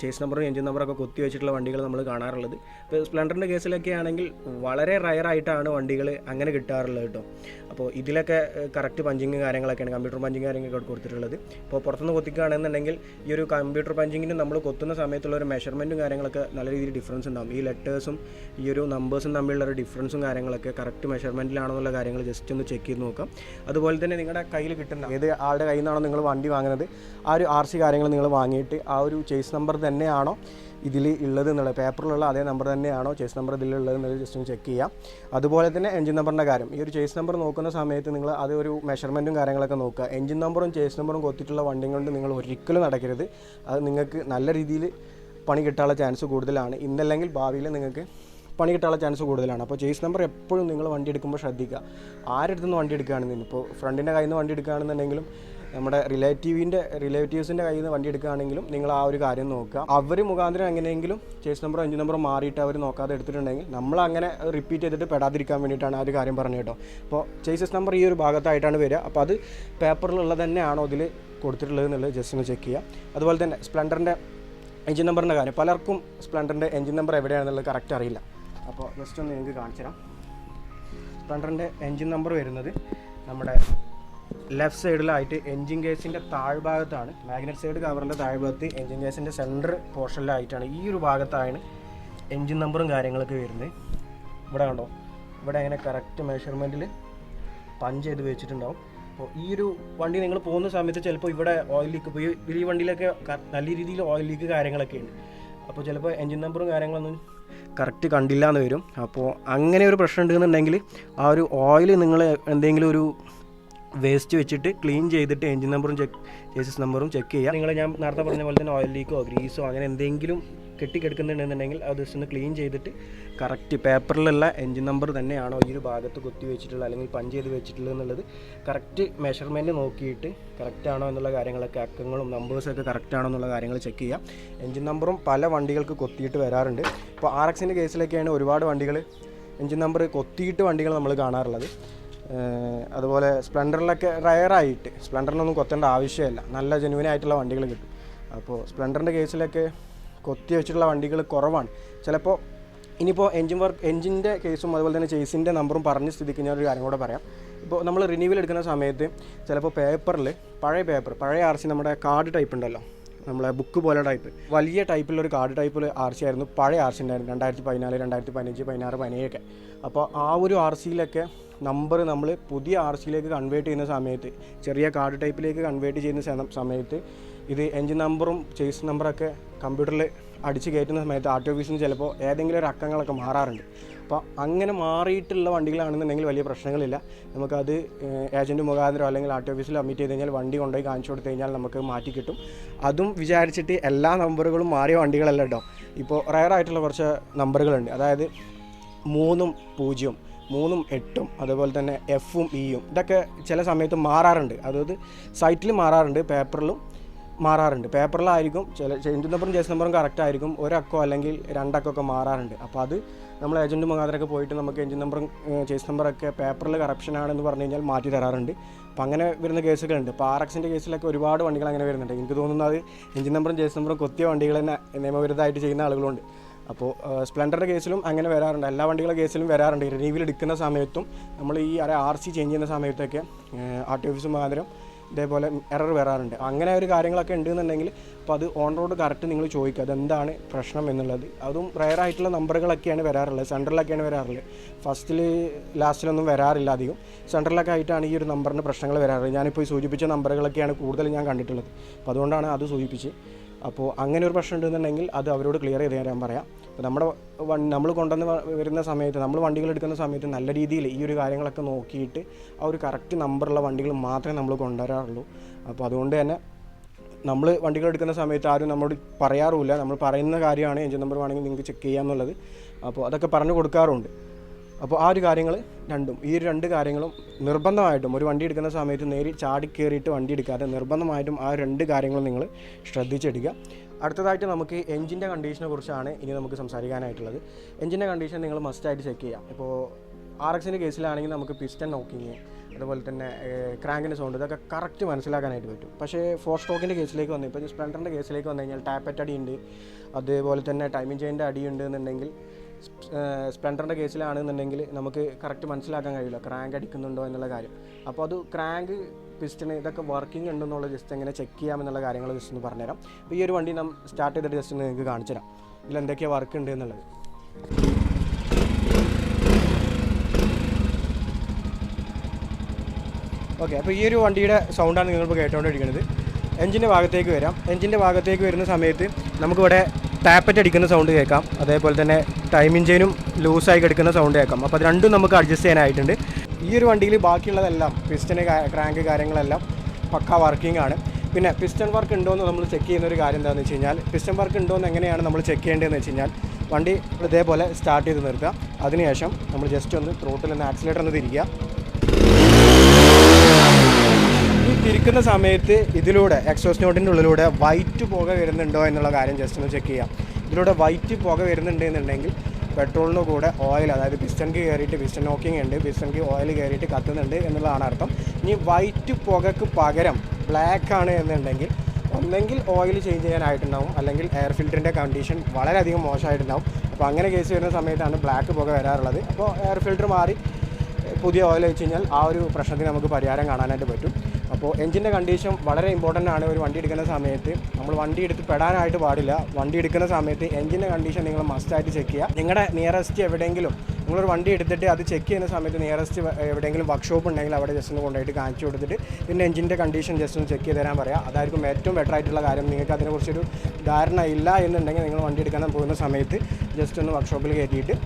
[SPEAKER 1] ചേസ് നമ്പറും എഞ്ചിൻ നമ്പറൊക്കെ കൊത്തി വെച്ചിട്ടുള്ള വണ്ടികൾ നമ്മൾ കാണാറുള്ളത്. ഇപ്പോൾ സ്പ്ലെൻഡറിന്റെ കേസിലൊക്കെ ആണെങ്കിൽ വളരെ റയറായിട്ടാണ് വണ്ടികൾ അങ്ങനെ കിട്ടാറുള്ളത് കേട്ടോ. അപ്പോൾ ഇതിലൊക്കെ കറക്റ്റ് പഞ്ചിങ് കാര്യങ്ങളൊക്കെയാണ് കമ്പ്യൂട്ടർ പഞ്ചിങ് കാര്യങ്ങളൊക്കെ കൊടുത്തിട്ടുള്ളത്. ഇപ്പോൾ പുറത്തുനിന്ന് കൊത്തിക്കുകയാണെന്നുണ്ടെങ്കിൽ ഈ ഒരു കമ്പ്യൂട്ടർ പഞ്ചിങ്ങിന് നമ്മൾ കൊത്തുന്ന സമയത്തുള്ള ഒരു മെഷർമെന്റും കാര്യങ്ങളൊക്കെ നല്ല രീതിയിൽ ഡിഫറൻസ് ഉണ്ടാകും ഈ ലെറ്റേഴ്സും ഈ ഒരു നമ്പേഴ്സും തമ്മിലുള്ള ഒരു ഡിഫറൻസും കാര്യങ്ങളൊക്കെ കറക്റ്റ് മെഷർമെന്റിലാണെന്നുള്ള കാര്യങ്ങൾ ജസ്റ്റ് ഒന്ന് ചെക്ക് ചെയ്ത് നോക്കാം. അതുപോലെ തന്നെ നിങ്ങളുടെ കയ്യിൽ കിട്ടുന്ന ഏത് ആളുടെ കയ്യിൽ നിന്നാണോ നിങ്ങൾ വണ്ടി വാങ്ങുന്നത് ആ ഒരു ആർ സി കാര്യങ്ങൾ നിങ്ങൾ വാങ്ങിയിട്ട് ആ ഒരു ചേസ് നമ്പർ തന്നെയാണോ ഇതിൽ ഉള്ളത് എന്നുള്ളത്? പേപ്പറിലുള്ള അതേ നമ്പർ തന്നെയാണോ ചേസ് നമ്പർ ഇതിലുള്ളത് എന്നുള്ളത് ജസ്റ്റ് ഒന്ന് ചെക്ക് ചെയ്യാം. അതുപോലെ തന്നെ എഞ്ചിൻ നമ്പറിന്റെ കാര്യം. ഈ ഒരു ചേസ് നമ്പർ നോക്കുന്ന സമയത്ത് നിങ്ങൾ അത് ഒരു മെഷർമെന്റും കാര്യങ്ങളൊക്കെ നോക്കുക. എഞ്ചിൻ നമ്പറും ചേസ് നമ്പറും കൊത്തിയിട്ടുള്ള വണ്ടി കൊണ്ട് നിങ്ങൾ ഒരിക്കലും നടക്കരുത്. അത് നിങ്ങൾക്ക് നല്ല രീതിയിൽ പണി കിട്ടാനുള്ള ചാൻസ് കൂടുതലാണ്. ഇന്നല്ലെങ്കിൽ ഭാവിയിൽ നിങ്ങൾക്ക് പണി കിട്ടാനുള്ള ചാൻസ് കൂടുതലാണ്. അപ്പോൾ ചേസ് നമ്പർ എപ്പോഴും നിങ്ങൾ വണ്ടി എടുക്കുമ്പോൾ ശ്രദ്ധിക്കുക. ആരുടെ നിന്ന് വണ്ടി എടുക്കുകയാണെന്ന് ഇപ്പോൾ ഫ്രണ്ടിന്റെ കയ്യിൽ നിന്ന് വണ്ടി എടുക്കുകയാണെന്നുണ്ടെങ്കിലും നമ്മുടെ റിലേറ്റീവിന്റെ റിലേറ്റീവ്സിന്റെ കയ്യിൽ നിന്ന് വണ്ടി എടുക്കുകയാണെങ്കിലും നിങ്ങൾ ആ ഒരു കാര്യം നോക്കുക. അവർ മുഖാന്തരം എങ്ങനെയെങ്കിലും ചേസ് നമ്പർ അഞ്ച് നമ്പർ മാറിയിട്ട് അവർ നോക്കാതെ എടുത്തിട്ടുണ്ടെങ്കിൽ നമ്മൾ അങ്ങനെ റിപ്പീറ്റ് ചെയ്തിട്ട് പെടാതിരിക്കാൻ വേണ്ടിയിട്ടാണ് ആ ഒരു കാര്യം പറഞ്ഞത് കേട്ടോ. അപ്പോൾ ചേസസ് നമ്പർ ഈ ഒരു ഭാഗത്തായിട്ടാണ് വരിക. അപ്പോൾ അത് പേപ്പറിലുള്ളത് തന്നെയാണോ ഇതിൽ കൊടുത്തിട്ടുള്ളത് എന്നുള്ളത് ജസ്റ്റ് ഒന്ന് ചെക്ക് ചെയ്യുക. അതുപോലെ തന്നെ സ്പ്ലെൻഡറിന്റെ എഞ്ചിൻ നമ്പറിന്റെ കാര്യം. പലർക്കും സ്പ്ലെൻഡറിന്റെ എഞ്ചിൻ നമ്പർ എവിടെയാണെന്നുള്ളത് കറക്റ്റ് അറിയില്ല. അപ്പോൾ ജസ്റ്റ് ഒന്ന് നിങ്ങൾക്ക് കാണിച്ചു തരാം സ്പ്ലെൻഡറിന്റെ എഞ്ചിൻ നമ്പർ വരുന്നത് നമ്മുടെ ലെഫ്റ്റ് സൈഡിലായിട്ട് എൻജിൻ കേസിന്റെ താഴ്ഭാഗത്താണ് മാഗ്നറ്റ് സൈഡ് കവറിന്റെ താഴ്ഭാഗത്ത് എൻജിൻ കേസിന്റെ സെന്റർ പോർഷനിലായിട്ടാണ് ഈ ഒരു ഭാഗത്താണ് എൻജിൻ നമ്പറും കാര്യങ്ങളൊക്കെ വരുന്നത്. ഇവിടെ കണ്ടോ? ഇവിടെ അങ്ങനെ കറക്റ്റ് മെഷർമെന്റിൽ പഞ്ച് ചെയ്ത് വെച്ചിട്ടുണ്ടാവും. അപ്പോൾ ഈ ഒരു വണ്ടി നിങ്ങൾ പോകുന്ന സമയത്ത് ചിലപ്പോൾ ഇവിടെ ഓയിൽ ലീക്ക് പോയി ഈ- വണ്ടിയിലൊക്കെ നല്ല രീതിയിൽ ഓയിൽ ലീക്ക് കാര്യങ്ങളൊക്കെ ഉണ്ട്. അപ്പോൾ ചിലപ്പോൾ എൻജിൻ നമ്പറും കാര്യങ്ങളൊന്നും കറക്റ്റ് കണ്ടില്ല എന്ന് വരും. അപ്പോൾ അങ്ങനെ ഒരു പ്രശ്നം ഉണ്ടെന്നുണ്ടെങ്കിൽ ആ ഒരു ഓയിൽ നിങ്ങൾ എന്തെങ്കിലും ഒരു വേസ്റ്റ് വെച്ചിട്ട് ക്ലീൻ ചെയ്തിട്ട് എൻജിൻ നമ്പറും ചെക്ക് ചേസിസ് നമ്പറും ചെക്ക് ചെയ്യുക നിങ്ങൾ ഞാൻ നേരത്തെ പറഞ്ഞ പോലെ തന്നെ ഓയിൽ ലീക്കോ ഗ്രീസോ അങ്ങനെ എന്തെങ്കിലും കെട്ടിക്കെടുക്കുന്നുണ്ടെന്നുണ്ടെങ്കിൽ അത് ജസ്റ്റ് ഒന്ന് ക്ലീൻ ചെയ്തിട്ട് കറക്റ്റ് പേപ്പറിലുള്ള എൻജിൻ നമ്പർ തന്നെയാണോ ഈ ഒരു ഭാഗത്ത് കുത്തി വെച്ചിട്ടുള്ളത് അല്ലെങ്കിൽ പഞ്ച് ചെയ്ത് വെച്ചിട്ടുള്ളത് എന്നുള്ളത് കറക്റ്റ് മെഷർമെന്റ് നോക്കിയിട്ട് കറക്റ്റാണോ എന്നുള്ള കാര്യങ്ങളൊക്കെ അക്കങ്ങളും നമ്പേഴ്സൊക്കെ കറക്റ്റാണോ എന്നുള്ള കാര്യങ്ങൾ ചെക്ക് ചെയ്യാം. എൻജിൻ നമ്പറും പല വണ്ടികൾക്ക് കൊത്തിയിട്ട് വരാറുണ്ട്. ഇപ്പോൾ ആർ എക്സിന്റെ കേസിലൊക്കെയാണ് ഒരുപാട് വണ്ടികൾ എൻജിൻ നമ്പർ കൊത്തിയിട്ട് വണ്ടികൾ നമ്മൾ കാണാറുള്ളത്. അതുപോലെ സ്പ്ലെൻഡറിലൊക്കെ റയറായിട്ട്. സ്പ്ലെൻഡറിനൊന്നും കൊത്തേണ്ട ആവശ്യമില്ല. നല്ല ജെനുവിൻ ആയിട്ടുള്ള വണ്ടികൾ കിട്ടും. അപ്പോൾ സ്പ്ലെൻഡറിന്റെ കേസിലൊക്കെ കൊത്തി വെച്ചിട്ടുള്ള വണ്ടികൾ കുറവാണ്. ചിലപ്പോൾ ഇനിയിപ്പോൾ എൻജിൻ വർക്ക് എൻജിന്റെ കേസും അതുപോലെ തന്നെ ചേസിന്റെ നമ്പറും പറഞ്ഞ സ്ഥിതിക്ക് ഒരു കാര്യം കൂടെ പറയാം. ഇപ്പോൾ നമ്മൾ റിന്യൂവൽ എടുക്കുന്ന സമയത്ത് ചിലപ്പോൾ പേപ്പറിൽ പഴയ പേപ്പർ പഴയ ആർ സി നമ്മുടെ കാർഡ് ടൈപ്പ് ഉണ്ടല്ലോ. നമ്മളെ ബുക്ക് പോലെ ടൈപ്പ്. വലിയ ടൈപ്പിലൊരു കാർഡ് ടൈപ്പിൽ ആർ സി ആയിരുന്നു പഴയ ആർ സി ഉണ്ടായിരുന്നു. രണ്ടായിരത്തി പതിനാല് രണ്ടായിരത്തി പതിനഞ്ച് പതിനാറ് പതിനേഴൊക്കെ അപ്പോൾ ആ ഒരു ആർ സിയിലൊക്കെ നമ്പർ നമ്മൾ പുതിയ ആർ സിയിലേക്ക് കൺവേർട്ട് ചെയ്യുന്ന സമയത്ത് ചെറിയ കാർഡ് ടൈപ്പിലേക്ക് കൺവേർട്ട് ചെയ്യുന്ന സമയത്ത് ഇത് എൻജിൻ നമ്പറും ചേസ് നമ്പറൊക്കെ കമ്പ്യൂട്ടറിൽ അടിച്ച് കയറ്റുന്ന സമയത്ത് ആർ ടി ഓഫീസിന് ചിലപ്പോൾ ഏതെങ്കിലും ഒരു അക്കങ്ങളൊക്കെ മാറാറുണ്ട്. അപ്പോൾ അങ്ങനെ മാറിയിട്ടുള്ള വണ്ടികളാണെന്നുണ്ടെങ്കിൽ വലിയ പ്രശ്നങ്ങളില്ല. നമുക്കത് ഏജന്റ് മുഖാന്തരം അല്ലെങ്കിൽ ആർ ടി ഓഫീസിൽ അമിറ്റ് ചെയ്ത് കഴിഞ്ഞാൽ വണ്ടി കൊണ്ടുപോയി കാണിച്ചു കൊടുത്തു കഴിഞ്ഞാൽ നമുക്ക് മാറ്റി കിട്ടും. അതും വിചാരിച്ചിട്ട് എല്ലാ നമ്പറുകളും മാറിയ വണ്ടികളല്ല കേട്ടോ ഇപ്പോൾ റയറായിട്ടുള്ള കുറച്ച് നമ്പറുകളുണ്ട് അതായത് മൂന്നും പൂജ്യവും. മൂന്നും എട്ടും അതുപോലെ തന്നെ എഫും ഇയും. ഇതൊക്കെ ചില സമയത്ത് മാറാറുണ്ട്. അതായത് സൈറ്റിൽ മാറാറുണ്ട് പേപ്പറിലും മാറാറുണ്ട്. പേപ്പറിലായിരിക്കും ചില ചേഞ്ച് നമ്പറും ജേസ് നമ്പറും കറക്റ്റ് ആയിരിക്കും. ഒരക്കോ അല്ലെങ്കിൽ രണ്ടക്കോ മാറാറുണ്ട്. അപ്പോൾ അത് നമ്മൾ ഏജന്റ് മുഖാന്തരമൊക്കെ പോയിട്ട് നമുക്ക് എഞ്ചിൻ നമ്പറും ചേസ് നമ്പറൊക്കെ പേപ്പറിൽ കറപ്ഷൻ ആണെന്ന് പറഞ്ഞു കഴിഞ്ഞാൽ മാറ്റി തരാറുണ്ട്. അപ്പോൾ അങ്ങനെ വരുന്ന കേസുകളുണ്ട്. ഇപ്പോൾ ആർ എക്സിന്റെ കേസിലൊക്കെ ഒരുപാട് വണ്ടികൾ അങ്ങനെ വരുന്നുണ്ട്. എനിക്ക് തോന്നുന്നത് എഞ്ചിൻ നമ്പറും ചേസ് നമ്പറും കൊത്തിയ വണ്ടികൾ തന്നെ നിയമവിരുദ്ധമായിട്ട് ചെയ്യുന്ന ആളുകളുണ്ട്. അപ്പോൾ സ്പ്ലെൻഡറിന്റെ കേസിലും അങ്ങനെ വരാറുണ്ട്. എല്ലാ വണ്ടികളുടെ കേസിലും വരാറുണ്ട്. റിന്യൂവൽ എടുക്കുന്ന സമയത്തും നമ്മൾ ഈ അര ആർ സി ചേഞ്ച് ചെയ്യുന്ന സമയത്തൊക്കെ ആർ ടി ഓഫീസ് മാതിരം ഇതേപോലെ എറർ വരാറുണ്ട്. അങ്ങനെ ഒരു കാര്യങ്ങളൊക്കെ ഉണ്ടെന്നുണ്ടെങ്കിൽ അപ്പോൾ അത് ഓൺ റോഡ് കറക്റ്റ് നിങ്ങൾ ചോദിക്കുക. അതെന്താണ് പ്രശ്നം എന്നുള്ളത്. അതും റയർ ആയിട്ടുള്ള നമ്പറുകളൊക്കെയാണ് വരാറുള്ളത്. സെന്ററിലൊക്കെയാണ് വരാറുള്ളത്. ഫസ്റ്റിൽ ലാസ്റ്റിലൊന്നും വരാറില്ല അധികം. സെന്ററിലൊക്കെ ആയിട്ടാണ് ഈ ഒരു നമ്പറിന്റെ പ്രശ്നങ്ങൾ വരാറുള്ളത്. ഞാനിപ്പോൾ സൂചിപ്പിച്ച നമ്പറുകളൊക്കെയാണ് കൂടുതൽ ഞാൻ കണ്ടിട്ടുള്ളത്. അപ്പോൾ അതുകൊണ്ടാണ് അത് സൂചിപ്പിച്ച് അപ്പോൾ അങ്ങനെ ഒരു പ്രശ്നം ഉണ്ടെന്നുണ്ടെങ്കിൽ അത് അവരോട് ക്ലിയർ ചെയ്ത് തരാൻ പറയാം. അപ്പോൾ നമ്മുടെ നമ്മൾ കൊണ്ടുവന്ന് വരുന്ന സമയത്ത് നമ്മൾ വണ്ടികൾ എടുക്കുന്ന സമയത്ത് നല്ല രീതിയിൽ ഈ ഒരു കാര്യങ്ങളൊക്കെ നോക്കിയിട്ട് ആ ഒരു കറക്റ്റ് നമ്പറുള്ള വണ്ടികൾ മാത്രമേ നമ്മൾ കൊണ്ടുവരാറുള്ളൂ. അപ്പോൾ അതുകൊണ്ട് തന്നെ നമ്മൾ വണ്ടികൾ എടുക്കുന്ന സമയത്ത് ആരും നമ്മളോട് പറയാറുമില്ല. നമ്മൾ പറയുന്ന കാര്യമാണ് എഞ്ചിൻ നമ്പർ വേണമെങ്കിൽ നിങ്ങൾക്ക് ചെക്ക് ചെയ്യാമെന്നുള്ളത് അപ്പോൾ അതൊക്കെ പറഞ്ഞു കൊടുക്കാറുണ്ട്. അപ്പോൾ ആ ഒരു കാര്യങ്ങൾ രണ്ടും ഈ ഒരു രണ്ട് കാര്യങ്ങളും നിർബന്ധമായിട്ടും ഒരു വണ്ടി എടുക്കുന്ന സമയത്ത് നേരി ചാടി കയറിയിട്ട് വണ്ടി എടുക്കാതെ നിർബന്ധമായിട്ടും ആ രണ്ട് കാര്യങ്ങളും നിങ്ങൾ ശ്രദ്ധിച്ചെടുക്കുക. അടുത്തതായിട്ട് നമുക്ക് എഞ്ചിന്റെ കണ്ടീഷനെ കുറിച്ചാണ് ഇനി നമുക്ക് സംസാരിക്കാനായിട്ടുള്ളത്. എഞ്ചിന്റെ കണ്ടീഷൻ നിങ്ങൾ മസ്റ്റായിട്ട് ചെക്ക് ചെയ്യാം. ഇപ്പോൾ ആർ എക്സിന്റെ കേസിലാണെങ്കിൽ നമുക്ക് പിസ്റ്റൺ നോക്കിങ് അതുപോലെ തന്നെ ക്രാങ്കിന്റെ സൗണ്ട് ഇതൊക്കെ കറക്റ്റ് മനസ്സിലാക്കാനായിട്ട് പറ്റും. പക്ഷേ ഫോർ സ്ട്രോക്കിന്റെ കേസിലേക്ക് വന്നു. ഇപ്പോൾ സ്പ്ലെൻഡറിന്റെ കേസിലേക്ക് വന്നു കഴിഞ്ഞാൽ ടാപ്പറ്റ് അടിയുണ്ട് അതേപോലെ തന്നെ ടൈമിംഗ് ചെയിന്റെ അടിയുണ്ട് എന്നുണ്ടെങ്കിൽ സ്പ്ലെൻഡറിന്റെ കേസിലാണെന്നുണ്ടെങ്കിൽ നമുക്ക് കറക്റ്റ് മനസ്സിലാക്കാൻ കഴിയില്ല. ക്രാങ്ക് അടിക്കുന്നുണ്ടോ എന്നുള്ള കാര്യം. അപ്പോൾ അത് ക്രാങ്ക് പിസ്റ്റൺ ഇതൊക്കെ വർക്കിംഗ് ഉണ്ടെന്നുള്ള ജസ്റ്റ് എങ്ങനെ ചെക്ക് ചെയ്യാമെന്നുള്ള കാര്യങ്ങൾ ജസ്റ്റ് ഒന്ന് പറഞ്ഞുതരാം. അപ്പോൾ ഈ ഒരു വണ്ടി നാം സ്റ്റാർട്ട് ചെയ്തിട്ട് ജസ്റ്റ് ഒന്ന് നിങ്ങൾക്ക് കാണിച്ചു തരാം. ഇതിൽ എന്തൊക്കെയാണ് വർക്ക് ഉണ്ട് എന്നുള്ളത്. ഓക്കെ അപ്പോൾ ഈ ഒരു വണ്ടിയുടെ സൗണ്ടാണ് നിങ്ങളിപ്പോൾ കേട്ടുകൊണ്ടിരിക്കുന്നത് എഞ്ചിന്റെ ഭാഗത്തേക്ക് വരാം. എഞ്ചിന്റെ ഭാഗത്തേക്ക് വരുന്ന സമയത്ത് നമുക്കിവിടെ ടാപ്പറ്റ് അടിക്കുന്ന സൗണ്ട് കേൾക്കാം. അതേപോലെ തന്നെ ടൈമിൻ ചെയിനും ലൂസായി കിടക്കുന്ന സൗണ്ട് കേൾക്കാം. അപ്പോൾ അത് രണ്ടും നമുക്ക് അഡ്ജസ്റ്റ് ചെയ്യാനായിട്ടുണ്ട്. ഈ ഒരു വണ്ടിയിൽ ബാക്കിയുള്ളതെല്ലാം പിസ്റ്റന് ക്രാങ്ക് കാര്യങ്ങളെല്ലാം പക്ക വർക്കിംഗ് ആണ് പിന്നെ പിസ്റ്റൺ വർക്ക് ഉണ്ടോ എന്ന് നമ്മൾ ചെക്ക് ചെയ്യുന്ന ഒരു കാര്യം എന്താണെന്ന് വെച്ച് കഴിഞ്ഞാൽ പിസ്റ്റൺ വർക്ക് ഉണ്ടോ എന്ന് എങ്ങനെയാണ് നമ്മൾ ചെക്ക് ചെയ്യേണ്ടതെന്ന് വെച്ച് കഴിഞ്ഞാൽ വണ്ടി ഇതേപോലെ സ്റ്റാർട്ട് ചെയ്ത് നിർത്തുക. അതിനുശേഷം നമ്മൾ ജസ്റ്റ് ഒന്ന് ത്രോട്ടിൽ ഒന്ന് ആക്സിലേറ്റർ ഒന്ന് തിരിക്കുക. ഈ തിരിക്കുന്ന സമയത്ത് ഇതിലൂടെ എക്സോസ് നോട്ടിന്റെ ഉള്ളിലൂടെ വൈറ്റ് പുക വരുന്നുണ്ടോ എന്നുള്ള കാര്യം ജസ്റ്റ് ഒന്ന് ചെക്ക് ചെയ്യാം ഇതിലൂടെ വൈറ്റ് പുക വരുന്നുണ്ട് പെട്രോളിന്റെ കൂടെ ഓയിൽ അതായത് പിസ്റ്റൻക്ക് കയറിയിട്ട് പിസ്റ്റൻ നോക്കിങ് ഉണ്ട് പിസ്റ്റൻക്ക് ഓയിൽ കയറിയിട്ട് കത്തുന്നുണ്ട് എന്നുള്ളതാണ് അർത്ഥം. ഇനി വൈറ്റ് പുകക്ക് പകരം ബ്ലാക്ക് ആണ് എന്നുണ്ടെങ്കിൽ ഒന്നെങ്കിൽ ഓയിൽ ചേഞ്ച് ചെയ്യാനായിട്ടുണ്ടാവും അല്ലെങ്കിൽ എയർ ഫിൽറ്ററിന്റെ കണ്ടീഷൻ വളരെയധികം മോശമായിട്ടുണ്ടാവും. അപ്പോൾ അങ്ങനെ കേസ് വരുന്ന സമയത്താണ് ബ്ലാക്ക് പുക വരാറുള്ളത്. അപ്പോൾ എയർ ഫിൽറ്റർ മാറി പുതിയ ഓയിൽ വെച്ച് കഴിഞ്ഞാൽ ആ ഒരു പ്രശ്നത്തിന് നമുക്ക് പരിഹാരം കാണാനായിട്ട് പറ്റും. അപ്പോൾ എഞ്ചിന്റെ കണ്ടീഷൻ വളരെ ഇമ്പോർട്ടന്റ് ആണ് ഒരു വണ്ടി എടുക്കുന്ന സമയത്ത്. നമ്മൾ വണ്ടി എടുത്ത് പെടാനായിട്ട് പാടില്ല. വണ്ടി എടുക്കുന്ന സമയത്ത് എഞ്ചിന്റെ കണ്ടീഷൻ നിങ്ങൾ മസ്റ്റായിട്ട് ചെക്ക് ചെയ്യുക. നിങ്ങളുടെ നിയറസ്റ്റ് എവിടെയെങ്കിലും നിങ്ങളൊരു വണ്ടി എടുത്തിട്ട് അത് ചെക്ക് ചെയ്യുന്ന സമയത്ത് നിയറസ്റ്റ് എവിടെയെങ്കിലും വർക്ക്ഷോപ്പ് ഉണ്ടെങ്കിൽ അവിടെ ജസ്റ്റ് ഒന്ന് കൊണ്ടുപോയിട്ട് കാണിച്ചു കൊടുത്തിട്ട് പിന്നെ എഞ്ചിന്റെ കണ്ടീഷൻ ജസ്റ്റ് ഒന്ന് ചെക്ക് ചെയ്ത് തരാൻ പറയാം. അതായിരിക്കും ഏറ്റവും ബെറ്റർ ആയിട്ടുള്ള കാര്യം. നിങ്ങൾക്ക് അതിനെക്കുറിച്ചൊരു ധാരണ ഇല്ല എന്നുണ്ടെങ്കിൽ നിങ്ങൾ വണ്ടി എടുക്കാൻ പോകുന്ന സമയത്ത് ജസ്റ്റ് ഒന്ന് വർക്ക്ഷോപ്പിൽ കയറ്റിയിട്ട്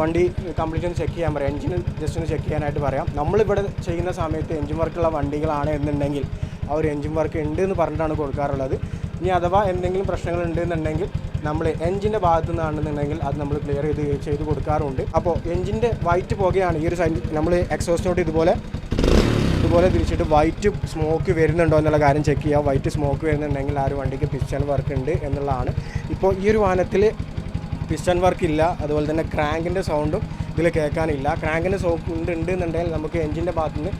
[SPEAKER 1] വണ്ടി കംപ്ലീറ്റ് ഒന്ന് ചെക്ക് ചെയ്യാൻ പറയാം. എഞ്ചിൻ ജസ്റ്റ് ഒന്ന് ചെക്ക് ചെയ്യാനായിട്ട് പറയാം. നമ്മളിവിടെ ചെയ്യുന്ന സമയത്ത് എഞ്ചിൻ വർക്കുള്ള വണ്ടികളാണ് എന്നുണ്ടെങ്കിൽ ആ ഒരു എഞ്ചിൻ വർക്ക് ഉണ്ട് എന്ന് പറഞ്ഞിട്ടാണ് കൊടുക്കാറുള്ളത്. ഇനി അഥവാ എന്തെങ്കിലും പ്രശ്നങ്ങൾ ഉണ്ട് എന്നുണ്ടെങ്കിൽ നമ്മൾ എഞ്ചിന്റെ ഭാഗത്തു നിന്നാണെന്നുണ്ടെങ്കിൽ അത് നമ്മൾ ക്ലിയർ ചെയ്ത് ചെയ്ത് കൊടുക്കാറുണ്ട്. അപ്പോൾ എഞ്ചിന്റെ വൈറ്റ് പുകയാണ് ഈ ഒരു സൈഡ് നമ്മൾ എക്സോസിനോട്ട് ഇതുപോലെ ഇതുപോലെ തിരിച്ചിട്ട് വൈറ്റ് സ്മോക്ക് വരുന്നുണ്ടോ എന്നുള്ള കാര്യം ചെക്ക് ചെയ്യുക വൈറ്റ് സ്മോക്ക് വരുന്നുണ്ടെങ്കിൽ ആ ഒരു വണ്ടിക്ക് പിസ്റ്റൺ വർക്ക് ഉണ്ട് എന്നുള്ളതാണ്. ഇപ്പോൾ ഈ ഒരു വാഹനത്തിൽ പിസ്റ്റൺ വർക്ക് ഇല്ല. അതുപോലെ തന്നെ ക്രാങ്കിന്റെ സൗണ്ടും ഇതിൽ കേൾക്കാനില്ല. ക്രാങ്കിന്റെ സൗണ്ട് ഉണ്ട് എന്നുണ്ടെങ്കിൽ നമുക്ക് എഞ്ചിന്റെ ഭാഗത്തു നിന്ന്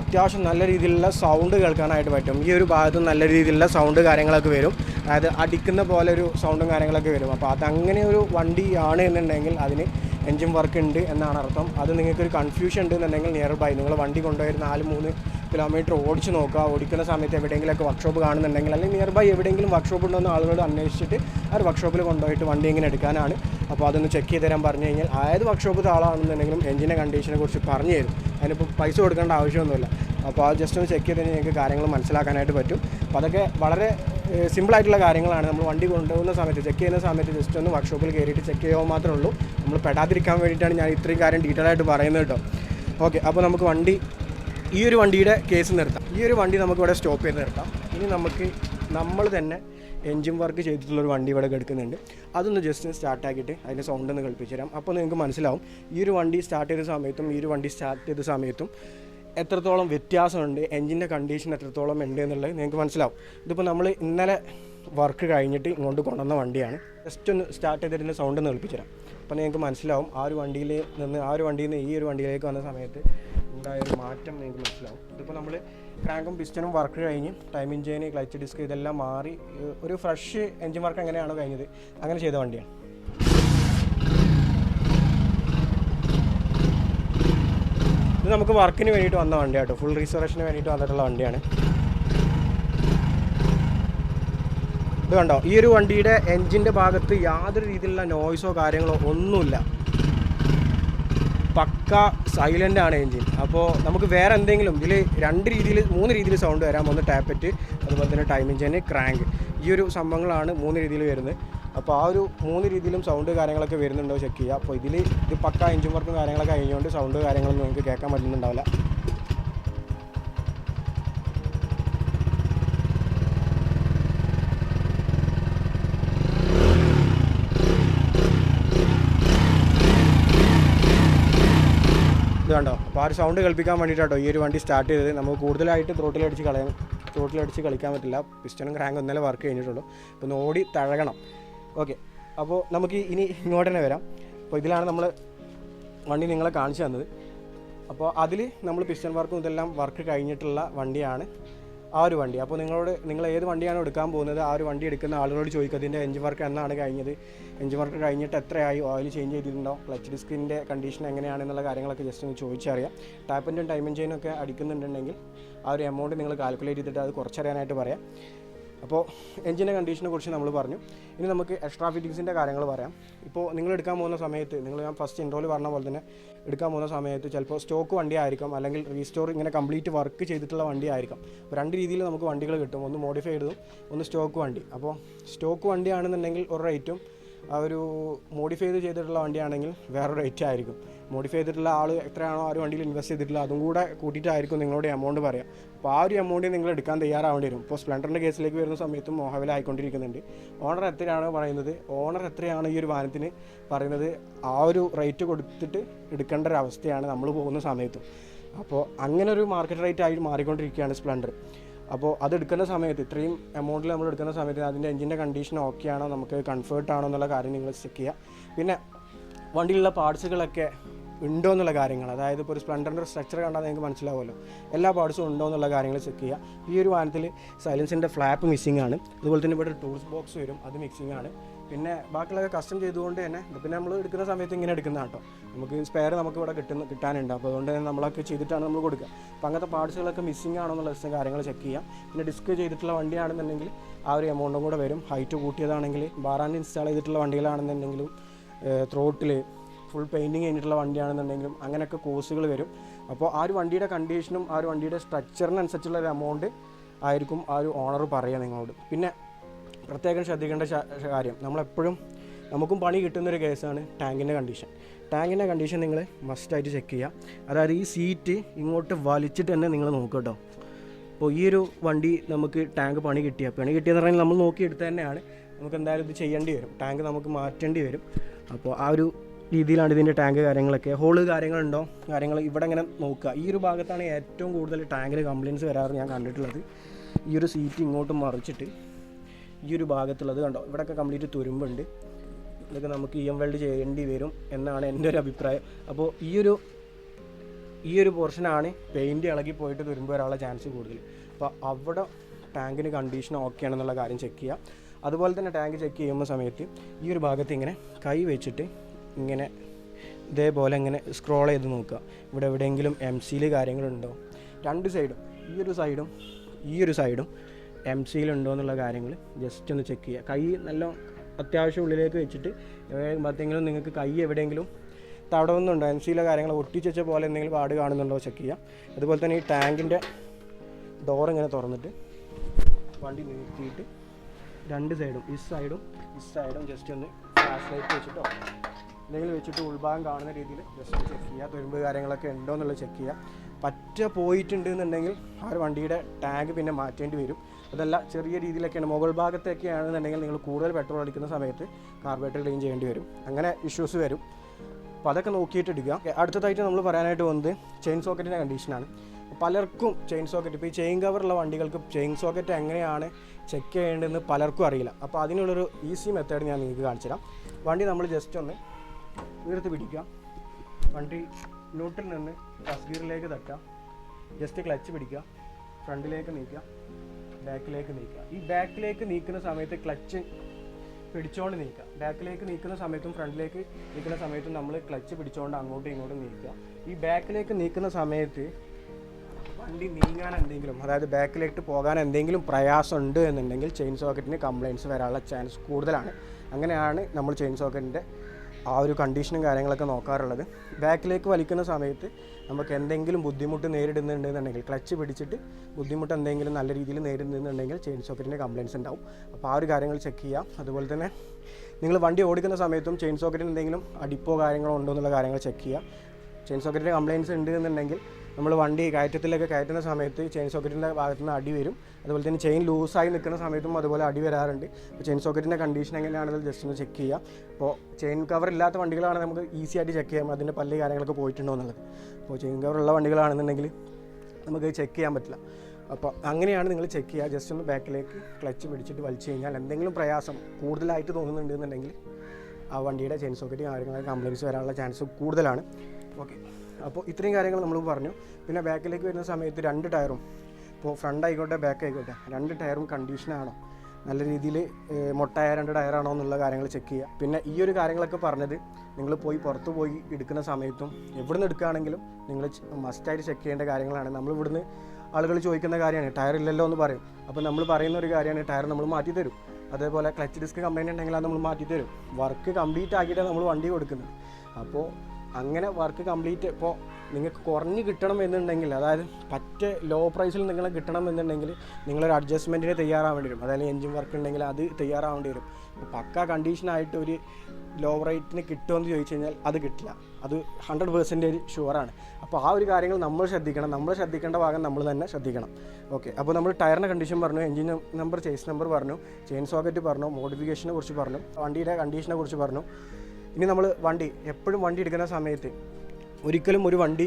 [SPEAKER 1] അത്യാവശ്യം നല്ല രീതിയിലുള്ള സൗണ്ട് കേൾക്കാനായിട്ട് പറ്റും. ഈ ഒരു ഭാഗത്ത് നല്ല രീതിയിലുള്ള സൗണ്ട് കാര്യങ്ങളൊക്കെ വരും. അതായത് അടിക്കുന്ന പോലെ ഒരു സൗണ്ടും കാര്യങ്ങളൊക്കെ വരും. അപ്പോൾ അതങ്ങനെ ഒരു വണ്ടി ആണ് എന്നുണ്ടെങ്കിൽ അതിന് എൻജിൻ വർക്ക് ഉണ്ട് എന്നാണ് അർത്ഥം. അത് നിങ്ങൾക്കൊരു കൺഫ്യൂഷൻ ഉണ്ട് എന്നുണ്ടെങ്കിൽ നിയർ ബൈ നിങ്ങൾ വണ്ടി കൊണ്ടുപോയി നാല് മൂന്ന് കിലോമീറ്റർ ഓടിച്ച് നോക്കുക. ഓടിക്കുന്ന സമയത്ത് എവിടെയെങ്കിലുമൊക്കെ വർക്ക്ഷോപ്പ് കാണുന്നുണ്ടെങ്കിൽ അല്ലെങ്കിൽ നിയർ ബൈ എവിടെയെങ്കിലും വർക്ക്ഷോപ്പ് ഉണ്ടോ എന്ന് ആളുകളോട് അന്വേഷിച്ചിട്ട് ആ ഒരു വർക്ക്ഷോപ്പിൽ കൊണ്ടുപോയിട്ട് വണ്ടി ഇങ്ങനെ എടുക്കാനാണ്. അപ്പോൾ അതൊന്ന് ചെക്ക് ചെയ്ത് തരാൻ പറഞ്ഞു കഴിഞ്ഞാൽ ഏത് വർക്ക്ഷോപ്പ് ആളാണെന്നുണ്ടെങ്കിലും എഞ്ചിന്റെ കണ്ടീഷനെ കുറിച്ച് പറഞ്ഞു തരും. അതിനിപ്പോൾ പൈസ കൊടുക്കേണ്ട ആവശ്യമൊന്നുമില്ല. അപ്പോൾ അത് ജസ്റ്റ് ഒന്ന് ചെക്ക് ചെയ്ത് കഴിഞ്ഞാൽ നിങ്ങൾക്ക് കാര്യങ്ങൾ മനസ്സിലാക്കാനായിട്ട് പറ്റും. അപ്പോൾ അതൊക്കെ വളരെ സിമ്പിളായിട്ടുള്ള കാര്യങ്ങളാണ്. നമ്മൾ വണ്ടി കൊണ്ടുപോകുന്ന സമയത്ത് ചെക്ക് ചെയ്യുന്ന സമയത്ത് ജസ്റ്റ് ഒന്ന് വർക്ക്ഷോപ്പിൽ കയറിയിട്ട് ചെക്ക് ചെയ്യുക മാത്രമേ ഉള്ളൂ. നമ്മൾ പെടാതിരിക്കാൻ വേണ്ടിയിട്ടാണ് ഞാൻ ഇത്രയും കാര്യം ഡീറ്റെയിൽ ആയിട്ട് പറയുന്നത് കേട്ടോ. ഓക്കെ അപ്പോൾ നമുക്ക് വണ്ടി ഈ ഒരു വണ്ടിയുടെ കേസ് നിർത്താം. ഈ ഒരു വണ്ടി നമുക്ക് ഇവിടെ സ്റ്റോപ്പ് ചെയ്ത് നിർത്താം. ഇനി നമുക്ക് നമ്മൾ തന്നെ എൻജിൻ വർക്ക് ചെയ്തിട്ടുള്ള ഒരു വണ്ടി ഇവിടെ എടുക്കുന്നുണ്ട്. അതൊന്ന് ജസ്റ്റ് സ്റ്റാർട്ട് ആക്കിയിട്ട് അതിന്റെ സൗണ്ട് ഒന്ന് കളിപ്പിച്ചു തരാം. അപ്പോൾ നിങ്ങൾക്ക് മനസ്സിലാവും ഈ ഒരു വണ്ടി സ്റ്റാർട്ട് ചെയ്ത സമയത്തും ഈ ഒരു വണ്ടി സ്റ്റാർട്ട് ചെയ്ത സമയത്തും എത്രത്തോളം വ്യത്യാസമുണ്ട് എൻജിന്റെ കണ്ടീഷൻ എത്രത്തോളം ഉണ്ട് എന്നുള്ളത് നിങ്ങൾക്ക് മനസ്സിലാവും. ഇതിപ്പോൾ നമ്മൾ ഇന്നലെ വർക്ക് കഴിഞ്ഞിട്ട് ഇങ്ങോട്ട് കൊണ്ടുവന്ന വണ്ടിയാണ്. ജസ്റ്റ് ഒന്ന് സ്റ്റാർട്ട് ചെയ്തിട്ട് സൗണ്ട് ഒന്ന് കളിപ്പിച്ചു തരാം. അപ്പോൾ നിങ്ങൾക്ക് മനസ്സിലാവും. ആ ഒരു വണ്ടിയിൽ നിന്ന് ആ ഒരു വണ്ടിയിൽ നിന്ന് ഈ ഒരു വണ്ടിയിലേക്ക് വന്ന സമയത്ത് ഉണ്ടായ ഒരു മാറ്റം നിങ്ങൾക്ക് മനസ്സിലാവും. ഇതിപ്പോൾ നമ്മൾ ക്രാങ്കും പിസ്റ്റനും വർക്ക് കഴിഞ്ഞ് ടൈമിംഗ് ചെയിൻ ക്ലച്ച് ഡിസ്ക് ഇതെല്ലാം മാറി ഒരു ഫ്രഷ് എൻജിൻ വർക്ക് എങ്ങനെയാണോ കഴിഞ്ഞത്? അങ്ങനെ ചെയ്ത വണ്ടിയാണ്. ഇത് നമുക്ക് വർക്കിന് വേണ്ടിയിട്ട് വന്ന വണ്ടിയാട്ടോ ഫുൾ റീസ്റ്റോറേഷന് വേണ്ടിയിട്ട് വന്നിട്ടുള്ള വണ്ടിയാണ്. ഇത് കണ്ടോ? ഈ ഒരു വണ്ടിയുടെ എൻജിന്റെ ഭാഗത്ത് യാതൊരു രീതിയിലുള്ള നോയ്സോ കാര്യങ്ങളോ ഒന്നുമില്ല. പക്ക സൈലന്റ് ആണ് എൻജിൻ അപ്പോൾ നമുക്ക് വേറെ എന്തെങ്കിലും ഇതിൽ രണ്ട് രീതിയിൽ മൂന്ന് രീതിയിൽ സൗണ്ട് വരാം. ഒന്ന് ടാപ്പറ്റ് അതുപോലെ തന്നെ ടൈമിംഗ് ചെയിൻ ക്രാങ്ക് ഈ ഒരു സംഭവങ്ങളാണ് മൂന്ന് രീതിയിൽ വരുന്നത്. അപ്പോൾ ആ ഒരു മൂന്ന് രീതിയിലും സൗണ്ട് കാര്യങ്ങളൊക്കെ വരുന്നുണ്ടോ? ചെക്ക് ചെയ്യുക അപ്പോൾ ഇതിൽ ഇത് പക്ക എഞ്ചിൻ വർക്കും കാര്യങ്ങളൊക്കെ കഴിഞ്ഞുകൊണ്ട് സൗണ്ട് കാര്യങ്ങളൊന്നും നിങ്ങൾക്ക് കേൾക്കാൻ പറ്റുന്നുണ്ടാവില്ല. ഇത് കണ്ടോ? അപ്പോൾ ആ ഒരു സൗണ്ട് കേൾപ്പിക്കാൻ വേണ്ടിയിട്ടോ ഈ ഒരു വണ്ടി സ്റ്റാർട്ട് ചെയ്തത്. നമുക്ക് കൂടുതലായിട്ട് ത്രോട്ടിലടിച്ച് കളയാൻ ത്രോട്ടിലടിച്ച് കളിക്കാൻ പറ്റില്ല. പിസ്റ്റനും ക്രാങ്ക് ഒന്നേ വർക്ക് കഴിഞ്ഞിട്ടുള്ളൂ. അപ്പോൾ ഒന്ന് ഓടി തഴകണം. ഓക്കെ അപ്പോൾ നമുക്ക് ഇനി ഇങ്ങോട്ട് തന്നെ വരാം. അപ്പോൾ ഇതിലാണ് നമ്മൾ വണ്ടി നിങ്ങളെ കാണിച്ചു തന്നത്. അപ്പോൾ അതിൽ നമ്മൾ പിസ്റ്റൺ വർക്കും ഇതെല്ലാം വർക്ക് കഴിഞ്ഞിട്ടുള്ള വണ്ടിയാണ്. ആ ഒരു വണ്ടി. അപ്പോൾ നിങ്ങളോട് നിങ്ങൾ ഏത് വണ്ടിയാണ് എടുക്കാൻ പോകുന്നത്? ആ ഒരു വണ്ടി എടുക്കുന്ന ആളുകളോട് ചോദിക്കുക അതിന്റെ എഞ്ചിൻ വർക്ക് എന്നാണ് കഴിഞ്ഞത്. എഞ്ചിൻ വർക്ക് കഴിഞ്ഞിട്ട് എത്രയായി? ഓയിൽ ചേഞ്ച് ചെയ്തിട്ടുണ്ടോ? ക്ലച്ച് ഡിസ്കിന്റെ കണ്ടീഷൻ എങ്ങനെയാണെന്നുള്ള കാര്യങ്ങളൊക്കെ ജസ്റ്റ് ഒന്ന് ചോദിച്ചറിയാം. ടാപ്പിന്റെ ടൈമിംഗ് ചെയിനൊക്കെ അടിക്കുന്നുണ്ടെങ്കിൽ ആ ഒരു എമൗണ്ട് നിങ്ങൾ കാൽക്കുലേറ്റ് ചെയ്തിട്ട് അത് കുറച്ചറിയാനായിട്ട് പറയാം. അപ്പോൾ എഞ്ചിന്റെ കണ്ടീഷനെ കുറിച്ച് നമ്മൾ പറഞ്ഞു. ഇനി നമുക്ക് എക്സ്ട്രാ ഫിറ്റിങ്സിന്റെ കാര്യങ്ങൾ പറയാം. ഇപ്പോൾ നിങ്ങൾ എടുക്കാൻ പോകുന്ന സമയത്ത് നിങ്ങൾ ഞാൻ ഫസ്റ്റ് ഇൻട്രോയിൽ പറഞ്ഞ പോലെ തന്നെ എടുക്കാൻ പോകുന്ന സമയത്ത് ചിലപ്പോൾ സ്റ്റോക്ക് വണ്ടി ആയിരിക്കും അല്ലെങ്കിൽ റീസ്റ്റോർ ഇങ്ങനെ കംപ്ലീറ്റ് വർക്ക് ചെയ്തിട്ടുള്ള വണ്ടി ആയിരിക്കും. അപ്പോൾ രണ്ട് രീതിയിൽ നമുക്ക് വണ്ടികൾ കിട്ടും. ഒന്ന് മോഡിഫൈ ചെയ്തതും ഒന്ന് സ്റ്റോക്ക് വണ്ടി. അപ്പോൾ സ്റ്റോക്ക് വണ്ടിയാണെന്നുണ്ടെങ്കിൽ ഒരു റേറ്റും ഒരു മോഡിഫൈ ചെയ്ത് ചെയ്തിട്ടുള്ള വണ്ടിയാണെങ്കിൽ വേറെ റേറ്റ് ആയിരിക്കും. മോഡിഫൈ ചെയ്തിട്ടുള്ള ആൾ എത്രയാണോ ആ ഒരു വണ്ടിയിൽ ഇൻവെസ്റ്റ് ചെയ്തിട്ടുള്ള അതും കൂടെ കൂട്ടിയിട്ടായിരിക്കും നിങ്ങളോട് എമൗണ്ട് പറയാം. അപ്പോൾ ആ ഒരു എമൗണ്ട് നിങ്ങൾ എടുക്കാൻ തയ്യാറാവേണ്ടി വരും. ഇപ്പോൾ സ്പ്ലെൻഡറിന്റെ കേസിലേക്ക് വരുന്ന സമയത്തും മോഹവിലായിക്കൊണ്ടിരിക്കുന്നുണ്ട് ഓണർ എത്രയാണ് പറയുന്നത് ഓണർ എത്രയാണ് ഈ ഒരു വാഹനത്തിന് പറയുന്നത് ആ ഒരു റേറ്റ് കൊടുത്തിട്ട് എടുക്കേണ്ട ഒരു അവസ്ഥയാണ് നമ്മൾ പോകുന്ന സമയത്തും. അപ്പോൾ അങ്ങനെ ഒരു മാർക്കറ്റ് റേറ്റ് ആയി മാറിക്കൊണ്ടിരിക്കുകയാണ് സ്പ്ലെൻഡർ അപ്പോൾ അത് എടുക്കുന്ന സമയത്ത് ഇത്രയും എമൗണ്ടിൽ നമ്മൾ എടുക്കുന്ന സമയത്ത് അതിന്റെ എഞ്ചിന്റെ കണ്ടീഷൻ ഓക്കെ ആണോ നമുക്ക് കംഫേർട്ട് ആണോ എന്നുള്ള കാര്യം നിങ്ങൾ ചെക്ക് ചെയ്യുക. പിന്നെ വണ്ടിയിലുള്ള പാർട്സുകളൊക്കെ ഉണ്ടോ എന്നുള്ള കാര്യങ്ങൾ അതായത് ഇപ്പോൾ ഒരു സ്പ്ലണ്ടറിന്റെ സ്ട്രക്ചർ കണ്ടാൽ നിങ്ങൾക്ക് മനസ്സിലാവുമല്ലോ. എല്ലാ പാർട്സും ഉണ്ടോ എന്നുള്ള കാര്യങ്ങൾ ചെക്ക് ചെയ്യുക. ഈ ഒരു വാഹനത്തിൽ സൈലൻസിന്റെ ഫ്ലാപ്പ് മിസ്സിംഗ് ആണ്. അതുപോലെ തന്നെ ഇവിടെ ടൂൾസ് ബോക്സ് വരും അത് മിക്സിംഗ് ആണ്. പിന്നെ ബാക്കിയുള്ളതൊക്കെ കസ്റ്റം ചെയ്തുകൊണ്ട് തന്നെ. പിന്നെ നമ്മൾ എടുക്കുന്ന സമയത്ത് ഇങ്ങനെ എടുക്കുന്ന കേട്ടോ നമുക്ക് സ്പെയർ നമുക്ക് ഇവിടെ കിട്ടുന്ന കിട്ടാനുണ്ട്. അപ്പോൾ അതുകൊണ്ട് തന്നെ നമ്മളൊക്കെ ചെയ്തിട്ടാണ് നമ്മൾ കൊടുക്കുക. അപ്പോൾ അങ്ങനത്തെ പാർട്സുകളൊക്കെ മിസ്സിംഗ് ആണോ എന്നുള്ള ദിവസം കാര്യങ്ങൾ ചെക്ക് ചെയ്യാം. പിന്നെ ഡിസ്ക് ചെയ്തിട്ടുള്ള വണ്ടിയാണെന്നുണ്ടെങ്കിൽ ആ ഒരു എമൗണ്ടും കൂടെ വരും. ഹൈറ്റ് കൂട്ടിയതാണെങ്കിൽ ബാറാൻ ഇൻസ്റ്റാൾ ചെയ്തിട്ടുള്ള വണ്ടികളാണെന്നുണ്ടെങ്കിലും ത്രോട്ടിൽ ഫുൾ പെയിന്റിങ് കഴിഞ്ഞിട്ടുള്ള വണ്ടിയാണെന്നുണ്ടെങ്കിലും അങ്ങനെയൊക്കെ കോഴ്സുകൾ വരും. അപ്പോൾ ആ ഒരു വണ്ടിയുടെ കണ്ടീഷനും ആ ഒരു വണ്ടിയുടെ സ്ട്രക്ചറിനനുസരിച്ചുള്ള ഒരു എമൗണ്ട് ആയിരിക്കും ആ ഒരു ഓണർ പറയുക നിങ്ങളോട്. പിന്നെ പ്രത്യേകം ശ്രദ്ധിക്കേണ്ട കാര്യം. നമ്മളെപ്പോഴും നമുക്കും പണി കിട്ടുന്നൊരു കേസാണ് ടാങ്കിന്റെ കണ്ടീഷൻ. ടാങ്കിന്റെ കണ്ടീഷൻ നിങ്ങൾ മസ്റ്റായിട്ട് ചെക്ക് ചെയ്യുക. അതായത് ഈ സീറ്റ് ഇങ്ങോട്ട് വലിച്ചിട്ട് തന്നെ നിങ്ങൾ നോക്കുക കേട്ടോ. അപ്പോൾ ഈ ഒരു വണ്ടി നമുക്ക് ടാങ്ക് പണി കിട്ടിയ പണി കിട്ടിയെന്ന് പറഞ്ഞാൽ നമ്മൾ നോക്കിയെടുത്ത് തന്നെയാണ് നമുക്ക് എന്തായാലും ഇത് ചെയ്യേണ്ടി വരും. ടാങ്ക് നമുക്ക് മാറ്റേണ്ടി വരും. അപ്പോൾ ആ ഒരു രീതിയിലാണ് ഇതിന്റെ ടാങ്ക് കാര്യങ്ങളൊക്കെ. ഹോൾ കാര്യങ്ങളുണ്ടോ? കാര്യങ്ങൾ ഇവിടെ ഇങ്ങനെ നോക്കുക. ഈ ഒരു ഭാഗത്താണ് ഏറ്റവും കൂടുതൽ ടാങ്കിന് കംപ്ലയിൻസ് വരാറ് ഞാൻ കണ്ടിട്ടുള്ളത്. ഈ ഒരു സീറ്റ് ഇങ്ങോട്ട് മറിച്ചിട്ട് ഈ ഒരു ഭാഗത്തുള്ളത് കണ്ടോ? ഇവിടെയൊക്കെ കംപ്ലീറ്റ് തുരുമ്പുണ്ട്. ഇതൊക്കെ നമുക്ക് ഇ എം വെൽഡ് ചെയ്യേണ്ടി വരും എന്നാണ് എന്റെ ഒരു അഭിപ്രായം. അപ്പോൾ ഈ ഒരു ഈ ഒരു പോർഷനാണ് പെയിന്റ് ഇളകി പോയിട്ട് തുരുമ്പ് വരാനുള്ള ചാൻസ് കൂടുതൽ. അപ്പോൾ അവിടെ ടാങ്കിന് കണ്ടീഷൻ ഓക്കെ ആണെന്നുള്ള കാര്യം ചെക്ക് ചെയ്യുക അതുപോലെ തന്നെ ടാങ്ക് ചെക്ക് ചെയ്യുന്ന സമയത്ത് ഈ ഒരു ഭാഗത്ത് ഇങ്ങനെ കൈ വെച്ചിട്ട് ഇങ്ങനെ ഇതേപോലെ ഇങ്ങനെ സ്ക്രോൾ ചെയ്ത് നോക്കുക. ഇവിടെ എവിടെയെങ്കിലും എം സിയിൽ കാര്യങ്ങളുണ്ടോ? രണ്ട് സൈഡും ഈ ഒരു സൈഡും ഈ ഒരു സൈഡും എം സിയിലുണ്ടോ എന്നുള്ള കാര്യങ്ങൾ ജസ്റ്റ് ഒന്ന് ചെക്ക് ചെയ്യുക. കൈ നല്ല അത്യാവശ്യം ഉള്ളിലേക്ക് വെച്ചിട്ട് എവിടെയെങ്കിലും നിങ്ങൾക്ക് കൈ എവിടെയെങ്കിലും തടവുന്നുണ്ടോ? എം സിയിലെ കാര്യങ്ങൾ ഒട്ടിച്ചുവെച്ച പോലെ എന്തെങ്കിലും പാട് കാണുന്നുണ്ടോ ചെക്ക് ചെയ്യാം അതുപോലെ തന്നെ ഈ ടാങ്കിന്റെ ഡോർ ഇങ്ങനെ തുറന്നിട്ട് വണ്ടി നിർത്തിയിട്ട് രണ്ട് സൈഡും ഈ സൈഡും ഈ സൈഡും ജസ്റ്റ് ഒന്ന് ഫ്ലാഷ് ലൈറ്റ് വെച്ചിട്ടോ എന്തെങ്കിലും വെച്ചിട്ട് ഉൾഭാഗം കാണുന്ന രീതിയിൽ ജസ്റ്റ് ചെക്ക് ചെയ്യുക. തുരുമ്പ് കാര്യങ്ങളൊക്കെ ഉണ്ടോ എന്നുള്ളത് ചെക്ക് ചെയ്യുക. പറ്റ പോയിട്ടുണ്ടെന്നുണ്ടെങ്കിൽ ആ ഒരു വണ്ടിയുടെ ടാങ്ക് പിന്നെ മാറ്റേണ്ടി വരും. അതല്ല ചെറിയ രീതിയിലൊക്കെയാണ്. മുകൾ ഭാഗത്തൊക്കെയാണെന്നുണ്ടെങ്കിൽ നിങ്ങൾ കൂടുതൽ പെട്രോൾ അടിക്കുന്ന സമയത്ത് കാർബറേറ്റർ ക്ലീൻ ചെയ്യേണ്ടി വരും. അങ്ങനെ ഇഷ്യൂസ് വരും. അപ്പോൾ അതൊക്കെ നോക്കിയിട്ട് എടുക്കുക അടുത്തതായിട്ട് നമ്മൾ പറയാനായിട്ട് വന്നത് ചെയിൻ സോക്കറ്റിന്റെ കണ്ടീഷനാണ് പലർക്കും ചെയിൻ സോക്കറ്റ് ഇപ്പോൾ ഈ ചെയിൻ കവറുള്ള വണ്ടികൾക്ക് ചെയിൻ സോക്കറ്റ് എങ്ങനെയാണ് ചെക്ക് ചെയ്യേണ്ടതെന്ന് പലർക്കും അറിയില്ല. അപ്പോൾ അതിനുള്ളൊരു ഈസി മെത്തേഡ് ഞാൻ നിങ്ങൾക്ക് കാണിച്ചു തരാം. വണ്ടി നമ്മൾ ജസ്റ്റ് ഒന്ന് ഉയർത്തി പിടിക്കുക. വണ്ടി ന്യൂട്ടിൽ നിന്ന് ഫസ്റ്റ് ഗിയറിലേക്ക് തട്ടുക. ജസ്റ്റ് ക്ലച്ച് പിടിക്കുക. ഫ്രണ്ടിലേക്ക് നീക്കുക. ബാക്കിലേക്ക് നീക്കുക. ഈ ബാക്കിലേക്ക് നീക്കുന്ന സമയത്ത് ക്ലച്ച് പിടിച്ചോണ്ട് നീക്കുക. ബാക്കിലേക്ക് നീക്കുന്ന സമയത്തും ഫ്രണ്ടിലേക്ക് നീക്കുന്ന സമയത്തും നമ്മൾ ക്ലച്ച് പിടിച്ചോണ്ട് അങ്ങോട്ടും ഇങ്ങോട്ടും നീക്കുക. ഈ ബാക്കിലേക്ക് നീക്കുന്ന സമയത്ത് വണ്ടി നീങ്ങാൻ എന്തെങ്കിലും അതായത് ബാക്കിലേക്ക് പോകാൻ എന്തെങ്കിലും പ്രയാസം ഉണ്ട് എന്നുണ്ടെങ്കിൽ ചെയിൻ സോക്കറ്റിന് കംപ്ലയിന്റ്സ് വരാനുള്ള ചാൻസ് കൂടുതലാണ്. അങ്ങനെയാണ് നമ്മൾ ചെയിൻ സോക്കറ്റിന്റെ ആ ഒരു കണ്ടീഷനും കാര്യങ്ങളൊക്കെ നോക്കാറുള്ളത്. ബാക്കിലേക്ക് വലിക്കുന്ന സമയത്ത് നമുക്ക് എന്തെങ്കിലും ബുദ്ധിമുട്ട് നേരിടുന്നുണ്ടെന്നുണ്ടെങ്കിൽ ക്ലച്ച് പിടിച്ചിട്ട് ബുദ്ധിമുട്ട് എന്തെങ്കിലും നല്ല രീതിയിൽ നേരിടുന്നുണ്ടെങ്കിൽ ചെയിൻ സോക്കറ്റിന്റെ കംപ്ലയിൻസ് ഉണ്ടാവും. അപ്പോൾ ആ ഒരു കാര്യങ്ങൾ ചെക്ക് ചെയ്യാം. അതുപോലെ തന്നെ നിങ്ങൾ വണ്ടി ഓടിക്കുന്ന സമയത്തും ചെയിൻ സോക്കറ്റിന് എന്തെങ്കിലും അടിപ്പോ കാര്യങ്ങളോ ഉണ്ടോ എന്നുള്ള കാര്യങ്ങൾ ചെക്ക് ചെയ്യുക ചെയിൻ സോക്കറ്റിന്റെ കംപ്ലയിൻസ് ഉണ്ട് എന്നുണ്ടെങ്കിൽ നമ്മൾ വണ്ടി കയറ്റത്തിലൊക്കെ കയറ്റുന്ന സമയത്ത് ചെയിൻ സോക്കറ്റിന്റെ ഭാഗത്തു നിന്ന് അടി വരും. അതുപോലെ തന്നെ ചെയിൻ ലൂസായി നിൽക്കുന്ന സമയത്തും അതുപോലെ അടി വരാറുണ്ട്. അപ്പോൾ ചെയിൻ സോക്കറ്റിന്റെ കണ്ടീഷൻ എങ്ങനെയാണെന്ന് ജസ്റ്റ് ഒന്ന് ചെക്ക് ചെയ്യാം. അപ്പോൾ ചെയിൻ കവർ ഇല്ലാത്ത വണ്ടികളാണ് നമുക്ക് ഈസി ആയിട്ട് ചെക്ക് ചെയ്യാം. അതിന്റെ പല്ല് കാര്യങ്ങളൊക്കെ പോയിട്ടുണ്ടോ എന്നുള്ളത്. അപ്പോൾ ചെയിൻ കവർ ഉള്ള വണ്ടികളാണെന്നുണ്ടെങ്കിൽ നമുക്ക് ചെക്ക് ചെയ്യാൻ പറ്റില്ല. അപ്പോൾ അങ്ങനെയാണ് നിങ്ങൾ ചെക്ക് ചെയ്യുക. ജസ്റ്റ് ഒന്ന് ബാക്കിലേക്ക് ക്ലച്ച് പിടിച്ചിട്ട് വലിച്ചു കഴിഞ്ഞാൽ എന്തെങ്കിലും പ്രയാസം കൂടുതലായിട്ട് തോന്നുന്നുണ്ടെന്നുണ്ടെങ്കിൽ ആ വണ്ടിയുടെ ചെയിൻ സോക്കറ്റ് കാര്യങ്ങളൊക്കെ കംപ്ലയിൻസ് വരാനുള്ള ചാൻസ് കൂടുതലാണ്. ഓക്കെ അപ്പോൾ ഇത്രയും കാര്യങ്ങൾ നമ്മൾ പറഞ്ഞു. പിന്നെ ബാക്കിലേക്ക് വരുന്ന സമയത്ത് രണ്ട് ടയറും. ഇപ്പോൾ ഫ്രണ്ട് ആയിക്കോട്ടെ ബാക്ക് ആയിക്കോട്ടെ രണ്ട് ടയറും കണ്ടീഷനാണോ നല്ല രീതിയിൽ മൊട്ടായ രണ്ട് ടയറാണോ എന്നുള്ള കാര്യങ്ങൾ ചെക്ക് ചെയ്യുക. പിന്നെ ഈ ഒരു കാര്യങ്ങളൊക്കെ പറഞ്ഞത് നിങ്ങൾ പോയി പുറത്ത് പോയി എടുക്കുന്ന സമയത്തും എവിടെ നിന്ന് എടുക്കുകയാണെങ്കിലും നിങ്ങൾ മസ്റ്റായിട്ട് ചെക്ക് ചെയ്യേണ്ട കാര്യങ്ങളാണ്. നമ്മൾ ഇവിടുന്ന് ആളുകൾ ചോദിക്കുന്ന കാര്യമാണ് ടയർ ഇല്ലല്ലോ എന്ന് പറയും. അപ്പോൾ നമ്മൾ പറയുന്ന ഒരു കാര്യമാണ് ടയർ നമ്മൾ മാറ്റി തരും. അതേപോലെ ക്ലച്ച് ഡിസ്ക് കംപ്ലൈന്റ് ഉണ്ടെങ്കിൽ അത് നമ്മൾ മാറ്റി തരും. വർക്ക് കംപ്ലീറ്റ് ആക്കിയിട്ടാണ് നമ്മൾ വണ്ടി കൊടുക്കുന്നത്. അപ്പോൾ അങ്ങനെ വർക്ക് കംപ്ലീറ്റ് ഇപ്പോൾ നിങ്ങൾക്ക് കുറഞ്ഞ് കിട്ടണം എന്നുണ്ടെങ്കിൽ അതായത് പറ്റ ലോ പ്രൈസിൽ നിങ്ങൾ കിട്ടണം എന്നുണ്ടെങ്കിൽ നിങ്ങളൊരു അഡ്ജസ്റ്റ്മെന്റിന് തയ്യാറാവേണ്ടി വരും. അതായത് എൻജിൻ വർക്ക് ഉണ്ടെങ്കിൽ അത് തയ്യാറാവേണ്ടി വരും. ഇപ്പോൾ പക്ക കണ്ടീഷനായിട്ട് ഒരു ലോ റേറ്റിന് കിട്ടുമെന്ന് ചോദിച്ചു കഴിഞ്ഞാൽ അത് കിട്ടില്ല. അത് ഹൺഡ്രഡ് പെർസെന്റേജ് ഷുവറാണ് അപ്പോൾ ആ ഒരു കാര്യങ്ങൾ നമ്മൾ ശ്രദ്ധിക്കണം. നമ്മൾ ശ്രദ്ധിക്കേണ്ട ഭാഗം നമ്മൾ തന്നെ ശ്രദ്ധിക്കണം. ഓക്കെ അപ്പോൾ നമ്മൾ ടയറിന്റെ കണ്ടീഷൻ പറഞ്ഞു എഞ്ചിൻ നമ്പർ ചേസ് നമ്പർ പറഞ്ഞു ചെയിൻ സോക്കറ്റ് പറഞ്ഞു മോഡിഫിക്കേഷനെ കുറിച്ച് പറഞ്ഞു വണ്ടിയുടെ കണ്ടീഷനെ കുറിച്ച് പറഞ്ഞു. ഇനി നമ്മൾ വണ്ടി എപ്പോഴും വണ്ടി എടുക്കുന്ന സമയത്ത് ഒരിക്കലും ഒരു വണ്ടി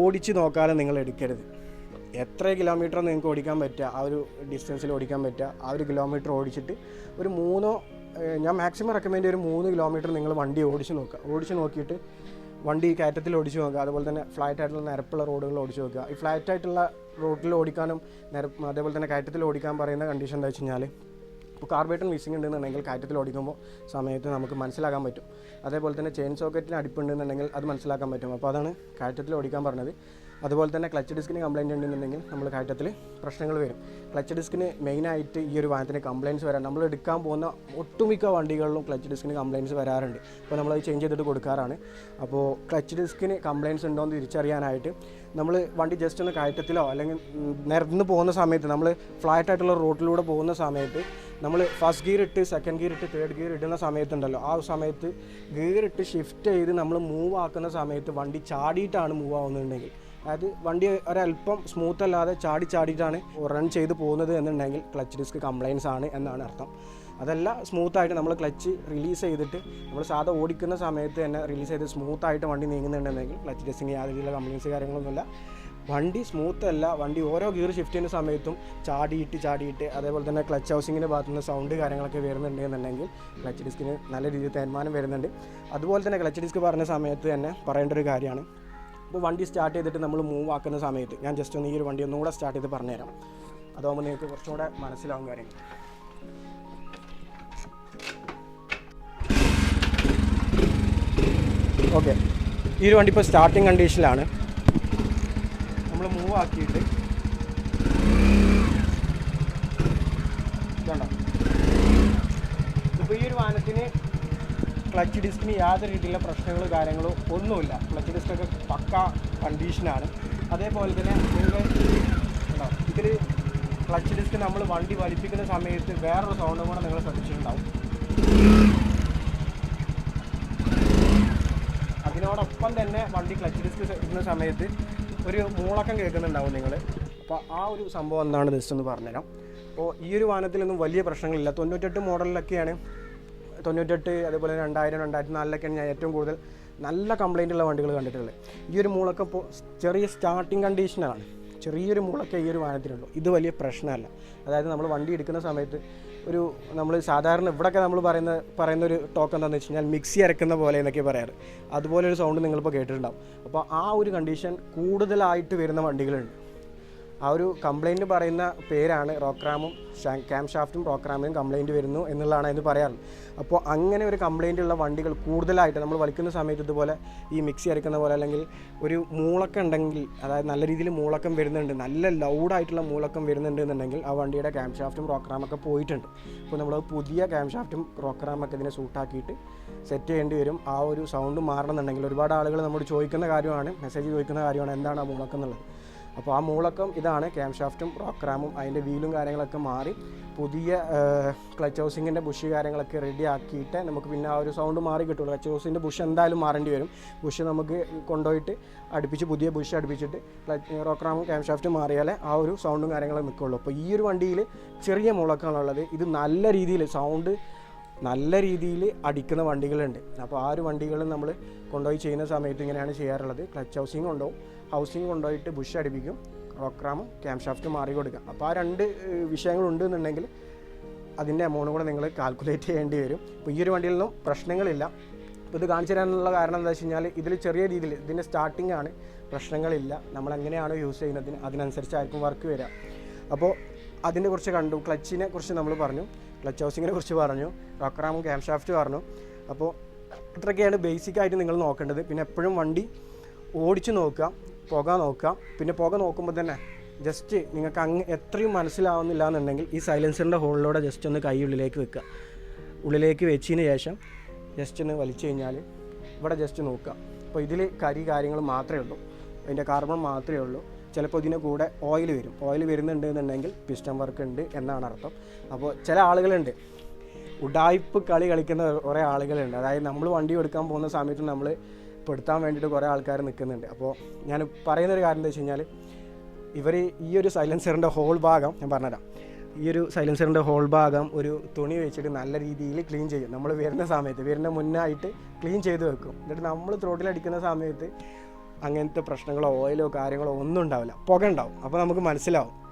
[SPEAKER 1] ഓടിച്ച് നോക്കാതെ നിങ്ങൾ എടുക്കരുത്. എത്ര കിലോമീറ്റർ നിങ്ങൾക്ക് ഓടിക്കാൻ പറ്റുക ആ ഒരു ഡിസ്റ്റൻസിൽ ഓടിക്കാൻ പറ്റുക ആ ഒരു കിലോമീറ്റർ ഓടിച്ചിട്ട് ഒരു മൂന്നോ ഞാൻ മാക്സിമം റെക്കമെൻഡ് ഒരു മൂന്ന് കിലോമീറ്റർ നിങ്ങൾ വണ്ടി ഓടിച്ച് നോക്കുക. ഓടിച്ച് നോക്കിയിട്ട് വണ്ടി കയറ്റത്തിൽ ഓടിച്ച് നോക്കുക. അതുപോലെ തന്നെ ഫ്ലാറ്റ് ആയിട്ടുള്ള നിരപ്പുള്ള റോഡുകൾ ഓടിച്ച് നോക്കുക. ഈ ഫ്ലാറ്റ് ആയിട്ടുള്ള റോഡിൽ ഓടിക്കാനും നിരപ്പ് അതേപോലെ തന്നെ കയറ്റത്തിൽ ഓടിക്കാൻ പറയുന്ന കണ്ടീഷൻ എന്താ വെച്ച് കഴിഞ്ഞാൽ ഇപ്പോൾ കാർബേറ്റർ മിസ്സിംഗ് ഉണ്ടെന്നുണ്ടെങ്കിൽ കയറ്റത്തിൽ ഓടിക്കുമ്പോൾ സമയത്ത് നമുക്ക് മനസ്സിലാക്കാൻ പറ്റും. അതേപോലെ തന്നെ ചെയിൻ സോക്കറ്റിന് അടിപ്പുണ്ടെന്നുണ്ടെങ്കിൽ അത് മനസ്സിലാക്കാൻ പറ്റും. അപ്പോൾ അതാണ് കാറ്റത്തിൽ ഓടിക്കാൻ പറഞ്ഞത്. അതുപോലെ തന്നെ ക്ലച്ച് ഡിസ്കിന് കംപ്ലൈന്റ് ഉണ്ടെന്നുണ്ടെങ്കിൽ നമ്മൾ കാറ്റത്തിൽ പ്രശ്നങ്ങൾ വരും. ക്ലച്ച് ഡിസ്കിന് മെയിനായിട്ട് ഈ ഒരു വാഹനത്തിന് കംപ്ലയിൻസ് വരാം. നമ്മൾ എടുക്കാൻ പോകുന്ന ഒട്ടുമിക്ക വണ്ടികളിലും ക്ലച്ച് ഡിസ്കിന് കംപ്ലയിൻസ് വരാറുണ്ട്. അപ്പോൾ നമ്മളത് ചേഞ്ച് ചെയ്തിട്ട് കൊടുക്കാറാണ്. അപ്പോൾ ക്ലച്ച് ഡിസ്കിന് കംപ്ലയിൻസ് ഉണ്ടോ എന്ന് തിരിച്ചറിയാനായിട്ട് നമ്മൾ വണ്ടി ജസ്റ്റ് ഒന്ന് കയറ്റത്തിലോ അല്ലെങ്കിൽ നിരന്ന് പോകുന്ന സമയത്ത് നമ്മൾ ഫ്ലാറ്റ് ആയിട്ടുള്ള റോട്ടിലൂടെ പോകുന്ന സമയത്ത് നമ്മൾ ഫസ്റ്റ് ഗിയർ ഇട്ട് സെക്കൻഡ് ഗിയർ ഇട്ട് തേർഡ് ഗിയർ ഇടുന്ന സമയത്തുണ്ടല്ലോ. ആ സമയത്ത് ഗിയർ ഇട്ട് ഷിഫ്റ്റ് ചെയ്ത് നമ്മൾ മൂവ് ആക്കുന്ന സമയത്ത് വണ്ടി ചാടിയിട്ടാണ് മൂവ് ആവുന്നുണ്ടെങ്കിൽ. അതായത് വണ്ടി ഒരല്പം സ്മൂത്ത് അല്ലാതെ ചാടി ചാടിയിട്ടാണ് റൺ ചെയ്ത് പോകുന്നത് എന്നുണ്ടെങ്കിൽ ക്ലച്ച് ഡിസ്ക് കംപ്ലയിൻസ് ആണ് എന്നാണ് അർത്ഥം. അതല്ല സ്മൂത്തായിട്ട് നമ്മൾ ക്ലച്ച് റിലീസ് ചെയ്തിട്ട് നമ്മൾ സാധാ ഓടിക്കുന്ന സമയത്ത് തന്നെ റിലീസ് ചെയ്ത് സ്മൂത്തായിട്ട് വണ്ടി നീങ്ങുന്നുണ്ടെങ്കിൽ ക്ലച്ച് ഡിസ്കിന് യാതൊരു കംപ്ലയിൻസ് കാര്യങ്ങളൊന്നുമില്ല. വണ്ടി സ്മൂത്ത് അല്ല. വണ്ടി ഓരോ ഗിയർ ഷിഫ്റ്റ് ചെയ്യുന്ന സമയത്തും ചാടിയിട്ട് ചാടിയിട്ട് അതേപോലെ തന്നെ ക്ലച്ച് ഹൗസിങ്ങിന്റെ ഭാഗത്തു നിന്ന് സൗണ്ട് കാര്യങ്ങളൊക്കെ വരുന്നുണ്ട് എന്നുണ്ടെങ്കിൽ ക്ലച്ച് ഡിസ്കിന് നല്ല രീതിയിൽ തേന്മാനം വരുന്നുണ്ട്. അതുപോലെ തന്നെ ക്ലച്ച് ഡിസ്ക് പറഞ്ഞ സമയത്ത് തന്നെ പറയേണ്ട ഒരു കാര്യമാണ്. ഇപ്പോൾ വണ്ടി സ്റ്റാർട്ട് ചെയ്തിട്ട് നമ്മൾ മൂവ് ആക്കുന്ന സമയത്ത് ഞാൻ ജസ്റ്റ് ഒന്ന് ഈ ഒരു വണ്ടി ഒന്നുകൂടെ സ്റ്റാർട്ട് ചെയ്ത് പറഞ്ഞുതരാം. അതാകുമ്പോൾ നിങ്ങൾക്ക് കുറച്ചുകൂടെ മനസ്സിലാവും കാര്യങ്ങൾ. ഓക്കെ ഈ ഒരു വണ്ടി ഇപ്പോൾ സ്റ്റാർട്ടിങ് കണ്ടീഷനിലാണ് നമ്മൾ മൂവ് ആക്കിയിട്ട് ഇപ്പോൾ ഈ ഒരു വാഹനത്തിന് ക്ലച്ച് ഡിസ്കിന് യാതൊരു രീതിയിലുള്ള പ്രശ്നങ്ങളോ കാര്യങ്ങളോ ഒന്നുമില്ല. ക്ലച്ച് ഡിസ്കൊക്കെ പക്ക കണ്ടീഷനാണ് അതേപോലെ തന്നെ നിങ്ങൾ ഇതിൽ ക്ലച്ച് ഡിസ്ക് നമ്മൾ വണ്ടി വലിപ്പിക്കുന്ന സമയത്ത് വേറൊരു സൗണ്ടും കൂടെ നിങ്ങൾ ശ്രദ്ധിച്ചിട്ടുണ്ടാവും. അതിനോടൊപ്പം തന്നെ വണ്ടി ക്ലച്ച് ഡിസ്ക് ഇടുന്ന സമയത്ത് ഒരു മൂളക്കം കേൾക്കുന്നുണ്ടാവും നിങ്ങൾ അപ്പോൾ ആ ഒരു സംഭവം എന്താണ് ജസ്റ്റ് ഒന്ന് പറഞ്ഞുതരാം. അപ്പോൾ ഈ ഒരു വാഹനത്തിലൊന്നും വലിയ പ്രശ്നങ്ങളില്ല. തൊണ്ണൂറ്റെട്ട് മോഡലിലൊക്കെയാണ് തൊണ്ണൂറ്റെട്ട് അതുപോലെ രണ്ടായിരം രണ്ടായിരത്തി നാലിലൊക്കെയാണ് ഞാൻ ഏറ്റവും കൂടുതൽ നല്ല കംപ്ലൈന്റ് ഉള്ള വണ്ടികൾ കണ്ടിട്ടുള്ളത്. ഈ ഒരു മൂളൊക്കെ ഇപ്പോൾ ചെറിയ സ്റ്റാർട്ടിങ് കണ്ടീഷനാണ് ചെറിയൊരു മൂളൊക്കെ ഈ ഒരു വാഹനത്തിനുള്ളൂ. ഇത് വലിയ പ്രശ്നമല്ല. അതായത് നമ്മൾ വണ്ടി എടുക്കുന്ന സമയത്ത് ഒരു നമ്മൾ സാധാരണ ഇവിടെയൊക്കെ നമ്മൾ പറയുന്ന പറയുന്ന ഒരു ടോക്ക് എന്താണെന്ന് വെച്ച് കഴിഞ്ഞാൽ മിക്സി അരക്കുന്ന പോലെ എന്നൊക്കെ പറയാറ്. അതുപോലെ ഒരു സൗണ്ട് നിങ്ങളിപ്പോൾ കേട്ടിട്ടുണ്ടാവും. അപ്പോൾ ആ ഒരു കണ്ടീഷൻ കൂടുതലായിട്ട് വരുന്ന വണ്ടികളുണ്ട്. ആ ഒരു കംപ്ലൈന്റ് പറയുന്ന പേരാണ് റോക്രാമും ക്യാം ഷാഫ്റ്റും റോക്രാമിനും കംപ്ലൈന്റ് വരുന്നു എന്നുള്ളതാണ് അതിന് പറയാറ് അപ്പോൾ അങ്ങനെ ഒരു കംപ്ലൈന്റ് ഉള്ള വണ്ടികൾ കൂടുതലായിട്ട് നമ്മൾ വലിക്കുന്ന സമയത്ത് ഇതുപോലെ ഈ മിക്സി അരക്കുന്ന പോലെ അല്ലെങ്കിൽ ഒരു മൂളക്കം ഉണ്ടെങ്കിൽ അതായത് നല്ല രീതിയിൽ മൂളക്കം വരുന്നുണ്ട് നല്ല ലൗഡായിട്ടുള്ള മൂളക്കം വരുന്നുണ്ട് എന്നുണ്ടെങ്കിൽ ആ വണ്ടിയുടെ ക്യാം ഷാഫ്റ്റും റോക്രാമൊക്കെ പോയിട്ടുണ്ട്. അപ്പോൾ നമ്മൾ പുതിയ ക്യാം ഷാഫ്റ്റും റോക്രാമൊക്കെ ഇതിനെ സൂട്ടാക്കിയിട്ട് സെറ്റ് ചെയ്യേണ്ടി വരും. ആ ഒരു സൗണ്ട് മാറണമെന്നുണ്ടെങ്കിൽ ഒരുപാട് ആളുകൾ നമ്മോട് ചോദിക്കുന്ന കാര്യമാണ് മെസ്സേജ് ചോദിക്കുന്ന കാര്യമാണ് എന്താണ് ആ മൂളക്കം എന്നുള്ളത്. അപ്പോൾ ആ മൂളക്കം ഇതാണ് ക്യാം ഷാഫ്റ്റും റാമും അതിന്റെ വീലും കാര്യങ്ങളൊക്കെ മാറി പുതിയ ക്ലച്ച് ഹൗസിങ്ങിന്റെ ബുഷ് കാര്യങ്ങളൊക്കെ റെഡി ആക്കിയിട്ട് നമുക്ക് പിന്നെ ആ ഒരു സൗണ്ട് മാറി കിട്ടുള്ളൂ. ക്ലച്ച് ഹൗസിന്റെ ബുഷ് എന്തായാലും മാറേണ്ടി വരും. ബുഷ് നമുക്ക് കൊണ്ടുപോയിട്ട് അടുപ്പിച്ച് പുതിയ ബുഷ് അടുപ്പിച്ചിട്ട് ക്ലച്ച് റാമും ക്യാം ഷാഫ്റ്റും മാറിയാലേ ആ ഒരു സൗണ്ടും കാര്യങ്ങളും നിൽക്കുള്ളൂ. അപ്പോൾ ഈ ഒരു വണ്ടിയിൽ ചെറിയ മുളക്കമാണുള്ളത് ഇത് നല്ല രീതിയിൽ സൗണ്ട് നല്ല രീതിയിൽ അടിക്കുന്ന വണ്ടികളുണ്ട്. അപ്പോൾ ആ ഒരു വണ്ടികൾ നമ്മൾ കൊണ്ടുപോയി ചെയ്യുന്ന സമയത്ത് ഇങ്ങനെയാണ് ചെയ്യാറുള്ളത്. ക്ലച്ച് ഹൗസിങ് കൊണ്ടുപോകും ഹൗസിങ് കൊണ്ടുപോയിട്ട് ബുഷ് അടിപ്പിക്കും റോക്രാമും ക്യാം ഷാഫ്റ്റ് മാറി കൊടുക്കുക. അപ്പോൾ ആ രണ്ട് വിഷയങ്ങളുണ്ട് എന്നുണ്ടെങ്കിൽ അതിന്റെ എമൗണ്ട് കൂടെ നിങ്ങൾ കാൽക്കുലേറ്റ് ചെയ്യേണ്ടി വരും. അപ്പോൾ ഈ ഒരു വണ്ടിയിലൊന്നും പ്രശ്നങ്ങളില്ല. അപ്പോൾ ഇത് കാണിച്ചു തരാനുള്ള കാരണം എന്താ വെച്ച് കഴിഞ്ഞാൽ ഇതിൽ ചെറിയ രീതിയിൽ ഇതിന്റെ സ്റ്റാർട്ടിംഗ് ആണ്. പ്രശ്നങ്ങളില്ല. നമ്മൾ എങ്ങനെയാണോ യൂസ് ചെയ്യുന്നതിന് അതിനനുസരിച്ചായിരിക്കും വർക്ക് വരിക. അപ്പോൾ അതിനെ കുറിച്ച് കണ്ടു. ക്ലച്ചിനെ കുറിച്ച് നമ്മൾ പറഞ്ഞു. ക്ലച്ച് ഹൗസിങ്ങിനെ കുറിച്ച് പറഞ്ഞു. റോക്കറാമും ക്യാം ഷാഫ്റ്റ് പറഞ്ഞു. അപ്പോൾ ഇത്രയൊക്കെയാണ് ബേസിക്കായിട്ട് നിങ്ങൾ നോക്കേണ്ടത്. പിന്നെ എപ്പോഴും വണ്ടി ഓടിച്ചു നോക്കുക. പുക നോക്കുക പിന്നെ പുക നോക്കുമ്പോൾ തന്നെ ജസ്റ്റ് നിങ്ങൾക്ക് അങ്ങ് എത്രയും മനസ്സിലാവുന്നില്ല എന്നുണ്ടെങ്കിൽ ഈ സൈലൻസറിന്റെ ഹോളിലൂടെ ജസ്റ്റ് ഒന്ന് കൈ ഉള്ളിലേക്ക് വെക്കുക. ഉള്ളിലേക്ക് വെച്ചതിന് ശേഷം ജസ്റ്റ് ഒന്ന് വലിച്ചു കഴിഞ്ഞാൽ ഇവിടെ ജസ്റ്റ് നോക്കുക. അപ്പോൾ ഇതിൽ കരി കാര്യങ്ങൾ മാത്രമേ ഉള്ളൂ. അതിന്റെ കാർബൺ മാത്രമേ ഉള്ളൂ. ചിലപ്പോൾ ഇതിന് കൂടെ ഓയിൽ വരും. ഓയിൽ വരുന്നുണ്ട് എന്നുണ്ടെങ്കിൽ പിസ്റ്റൺ വർക്ക് ഉണ്ട് എന്നാണ് അർത്ഥം. അപ്പോൾ ചില ആളുകളുണ്ട്. ഉഡായിപ്പ് കളി കളിക്കുന്ന കുറേ ആളുകളുണ്ട്. അതായത് നമ്മൾ വണ്ടി എടുക്കാൻ പോകുന്ന സമയത്ത് നമ്മൾ പെടുത്താൻ വേണ്ടിയിട്ട് കുറേ ആൾക്കാർ നിൽക്കുന്നുണ്ട്. അപ്പോൾ ഞാൻ പറയുന്നൊരു കാര്യം എന്താ വെച്ച് കഴിഞ്ഞാൽ ഇവർ ഈ ഒരു സൈലൻസറിന്റെ ഹോൾ ഭാഗം ഞാൻ പറഞ്ഞുതരാം. ഈ ഒരു സൈലൻസറിന്റെ ഹോൾ ഭാഗം ഒരു തുണി വെച്ചിട്ട് നല്ല രീതിയിൽ ക്ലീൻ ചെയ്യും. നമ്മൾ വരുന്ന സമയത്ത് വരുന്ന മുന്നായിട്ട് ക്ലീൻ ചെയ്ത് വെക്കും. എന്നിട്ട് നമ്മൾ ത്രോട്ടിലടിക്കുന്ന സമയത്ത് അങ്ങനത്തെ പ്രശ്നങ്ങളോ ഓയിലോ കാര്യങ്ങളോ ഒന്നും ഉണ്ടാവില്ല. പുക ഉണ്ടാവും. അപ്പോൾ നമുക്ക് മനസ്സിലാവും.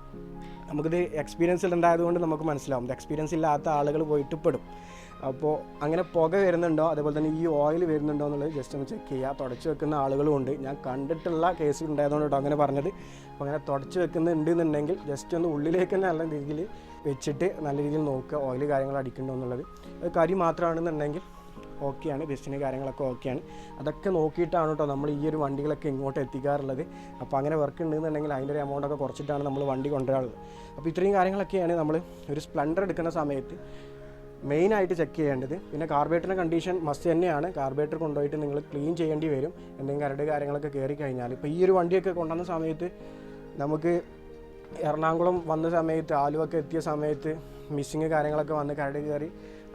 [SPEAKER 1] നമുക്കിത് എക്സ്പീരിയൻസ് ഉണ്ടായതുകൊണ്ട് നമുക്ക് മനസ്സിലാവും. എക്സ്പീരിയൻസ് ഇല്ലാത്ത ആളുകൾ പോയിട്ട് പെടും. അപ്പോൾ അങ്ങനെ പുക വരുന്നുണ്ടോ? അതേപോലെ തന്നെ ഈ ഓയിൽ വരുന്നുണ്ടോ എന്നുള്ളത് ജസ്റ്റ് ഒന്ന് ചെക്ക് ചെയ്യുക തുടച്ച് വെക്കുന്ന ആളുകളും ഉണ്ട്. ഞാൻ കണ്ടിട്ടുള്ള കേസ് ഉണ്ടായതുകൊണ്ട് അങ്ങനെ പറഞ്ഞത്. അപ്പോൾ അങ്ങനെ തുടച്ച് വെക്കുന്നുണ്ട് എന്നുണ്ടെങ്കിൽ ജസ്റ്റ് ഒന്ന് ഉള്ളിലേക്ക് നല്ല രീതിയിൽ വെച്ചിട്ട് നല്ല രീതിയിൽ നോക്കുക ഓയിൽ കാര്യങ്ങൾ അടിക്കണ്ടോ എന്നുള്ളത്. അത് കരി മാത്രമാണെന്നുണ്ടെങ്കിൽ ഓക്കെയാണ് ബെസ്റ്റിന് കാര്യങ്ങളൊക്കെ ഓക്കെയാണ് അതൊക്കെ നോക്കിയിട്ടാണ് കേട്ടോ നമ്മൾ ഈ ഒരു വണ്ടികളൊക്കെ ഇങ്ങോട്ട് എത്തിക്കാറുള്ളത്. അപ്പോൾ അങ്ങനെ വർക്ക് ഉണ്ടെന്നുണ്ടെങ്കിൽ അതിന്റെ ഒരു എമൗണ്ട് ഒക്കെ കുറച്ചിട്ടാണ് നമ്മൾ വണ്ടി കൊണ്ടുവരാറുള്ളത്. അപ്പോൾ ഇത്രയും കാര്യങ്ങളൊക്കെയാണ് നമ്മൾ ഒരു സ്പ്ലണ്ടർ എടുക്കുന്ന സമയത്ത് മെയിനായിട്ട് ചെക്ക് ചെയ്യേണ്ടത് പിന്നെ കാർബേറ്ററിന്റെ കണ്ടീഷൻ മസ്റ്റ് തന്നെയാണ്. കാർബേറ്റർ കൊണ്ടുപോയിട്ട് നിങ്ങൾ ക്ലീൻ ചെയ്യേണ്ടി വരും. എന്തെങ്കിലും കരട് കാര്യങ്ങളൊക്കെ കയറി കഴിഞ്ഞാൽ. ഇപ്പോൾ ഈ ഒരു വണ്ടിയൊക്കെ കൊണ്ടുവന്ന സമയത്ത് നമുക്ക് എറണാകുളം വന്ന സമയത്ത് ആലുവൊക്കെ എത്തിയ സമയത്ത് മിസ്സിങ് കാര്യങ്ങളൊക്കെ വന്ന് കരട് കയറി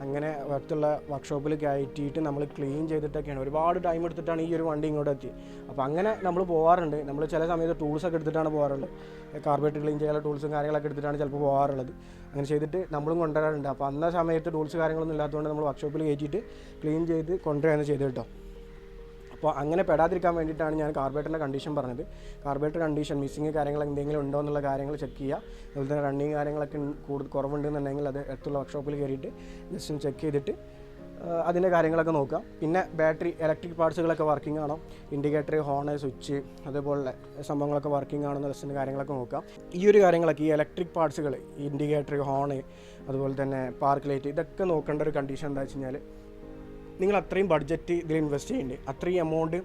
[SPEAKER 1] അങ്ങനെ അടുത്തുള്ള വർക്ക്ഷോപ്പിൽ കയറ്റിയിട്ട് നമ്മൾ ക്ലീൻ ചെയ്തിട്ടൊക്കെയാണ്. ഒരുപാട് ടൈം എടുത്തിട്ടാണ് ഈ ഒരു വണ്ടി ഇങ്ങോട്ട് എത്തി അപ്പോൾ അങ്ങനെ നമ്മൾ പോകാറുണ്ട് നമ്മൾ ചില സമയത്ത് ടൂൾസൊക്കെ എടുത്തിട്ടാണ് പോകാറുള്ളത് കാർബേറ്റ് ക്ലീൻ ചെയ്യാനുള്ള ടൂൾസും കാര്യങ്ങളൊക്കെ എടുത്തിട്ടാണ് ചിലപ്പോൾ പോകാറുള്ളത് അങ്ങനെ ചെയ്തിട്ട് നമ്മളും കൊണ്ടുവരാറുണ്ട്. അപ്പോൾ അന്ന സമയത്ത് ടൂൾസ് കാര്യങ്ങളൊന്നും ഇല്ലാത്തതുകൊണ്ട് നമ്മൾ വർക്ക്ഷോപ്പിൽ കയറ്റിയിട്ട് ക്ലീൻ ചെയ്ത് കൊണ്ടുവരാണ് ചെയ്ത് കേട്ടോ. അപ്പോൾ അങ്ങനെ പെടാതിരിക്കാൻ വേണ്ടിയിട്ടാണ് ഞാൻ കാർബേറ്ററിന്റെ കണ്ടീഷൻ പറഞ്ഞത്. കാർബേറ്റർ കണ്ടീഷൻ മിസ്സിങ് കാര്യങ്ങൾ എന്തെങ്കിലും ഉണ്ടോ എന്നുള്ള കാര്യങ്ങൾ ചെക്ക് ചെയ്യുക. അതുപോലെ തന്നെ റണ്ണിങ് കാര്യങ്ങളൊക്കെ കൂടുതൽ കുറവുണ്ടെന്നുണ്ടെങ്കിൽ അത് അടുത്തുള്ള വർക്ക്ഷോപ്പിൽ കയറിയിട്ട് ജസ്റ്റ് ഒന്ന് ചെക്ക് ചെയ്തിട്ട് അതിന്റെ കാര്യങ്ങളൊക്കെ നോക്കാം പിന്നെ ബാറ്ററി ഇലക്ട്രിക് പാർട്സുകളൊക്കെ വർക്കിംഗ് ആണോ? ഇൻഡിക്കേറ്റർ ഹോണ് സ്വിച്ച് അതേപോലെ സംഭവങ്ങളൊക്കെ വർക്കിംഗ് ആണോ എന്നുള്ള കാര്യങ്ങളൊക്കെ നോക്കാം ഈ ഒരു കാര്യങ്ങളൊക്കെ ഈ ഇലക്ട്രിക് പാർട്സുകൾ ഇൻഡിക്കേറ്റർ ഹോണ് അതുപോലെ തന്നെ പാർക്ക് ലൈറ്റ് ഇതൊക്കെ നോക്കേണ്ട ഒരു കണ്ടീഷൻ എന്താ വെച്ച് കഴിഞ്ഞാൽ നിങ്ങൾ അത്രയും ബഡ്ജറ്റ് ഇതിൽ ഇൻവെസ്റ്റ് ചെയ്യേണ്ടത് അത്രയും എമൗണ്ട്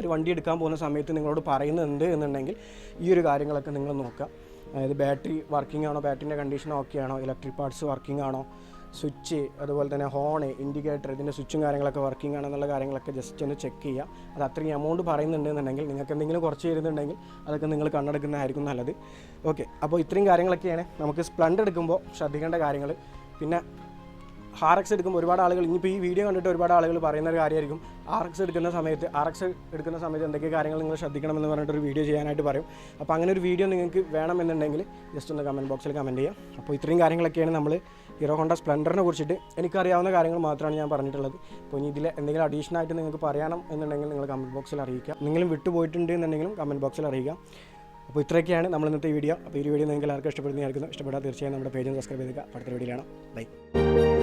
[SPEAKER 1] ഒരു വണ്ടി എടുക്കാൻ പോകുന്ന സമയത്ത് നിങ്ങളോട് പറയുന്നുണ്ട് എന്നുണ്ടെങ്കിൽ ഈ ഒരു കാര്യങ്ങളൊക്കെ നിങ്ങൾ നോക്കുക. അതായത് ബാറ്ററി വർക്കിംഗ് ആണോ ബാറ്ററിന്റെ കണ്ടീഷൻ ഓക്കെ ആണോ ഇലക്ട്രിക് പാർട്സ് വർക്കിംഗ് ആണോ സ്വിച്ച് അതുപോലെ തന്നെ ഹോണ് ഇൻഡിക്കേറ്റർ ഇതിന്റെ സ്വിച്ചും കാര്യങ്ങളൊക്കെ വർക്കിംഗ് ആണെന്നുള്ള കാര്യങ്ങളൊക്കെ ജസ്റ്റ് ഒന്ന് ചെക്ക് ചെയ്യുക. അത് അത്രയും എമൗണ്ട് പറയുന്നുണ്ട് എന്നുണ്ടെങ്കിൽ നിങ്ങൾക്ക് എന്തെങ്കിലും കുറച്ച് തരുന്നുണ്ടെങ്കിൽ അതൊക്കെ നിങ്ങൾ കണ്ണെടുക്കുന്നതായിരിക്കും നല്ലത്. ഓക്കെ അപ്പോൾ ഇത്രയും കാര്യങ്ങളൊക്കെയാണ്. നമുക്ക് സ്പ്ലൻഡ് എടുക്കുമ്പോൾ ശ്രദ്ധിക്കേണ്ട കാര്യങ്ങൾ. പിന്നെ ആർ എക്സ് എടുക്കുമ്പോൾ ഒരുപാട് ആളുകൾ ഇനിയിപ്പോൾ ഈ വീഡിയോ കണ്ടിട്ട് ഒരുപാട് ആളുകൾ പറയുന്ന ഒരു കാര്യമായിരിക്കും. ആർ എക്സ് എടുക്കുന്ന സമയത്ത് ആർ എക്സ് എടുക്കുന്ന സമയത്ത് എന്തൊക്കെ കാര്യങ്ങൾ നിങ്ങൾ ശ്രദ്ധിക്കണമെന്ന് പറഞ്ഞിട്ടൊരു വീഡിയോ ചെയ്യാനായിട്ട് പറയും. അപ്പോൾ അങ്ങനെ ഒരു വീഡിയോ നിങ്ങൾക്ക് വേണമെന്നുണ്ടെങ്കിൽ ജസ്റ്റ് ഒന്ന് കമന്റ് ബോക്സിൽ കമന്റ് ചെയ്യാം. അപ്പോൾ ഇത്രയും കാര്യങ്ങളൊക്കെയാണ് നമ്മൾ ഹീറോ ഹോണ്ട സ്പ്ലെൻഡറിനെ കുറിച്ചിട്ട് എനിക്കറിയാവുന്ന കാര്യങ്ങൾ മാത്രമാണ് ഞാൻ പറഞ്ഞിട്ടുള്ളത്. അപ്പോൾ ഇനി ഇതിൽ എന്തെങ്കിലും അഡീഷണൽ ആയിട്ട് നിങ്ങൾക്ക് പറയണം എന്നുണ്ടെങ്കിൽ നിങ്ങൾ കമന്റ് ബോക്സിൽ അറിയിക്കുക. നിങ്ങളും വിട്ടുപോയിട്ടുണ്ട് എന്നുണ്ടെങ്കിലും കമന്റ് ബോക്സിൽ അറിയിക്കുക. അപ്പോൾ ഇത്രയൊക്കെയാണ് നമ്മൾ ഇന്നത്തെ വീഡിയോ അപ്പോൾ ഈ വീഡിയോ നിങ്ങൾക്ക് എല്ലാവർക്കും ഇഷ്ടപ്പെടുന്നതായിരിക്കുന്നു ഇഷ്ടപ്പെട്ടാൽ തീർച്ചയായും നമ്മുടെ പേജും സബ്സ്ക്രൈബ് ചെയ്യുക അടുത്ത വീഡിയോയിലാണ് ബൈ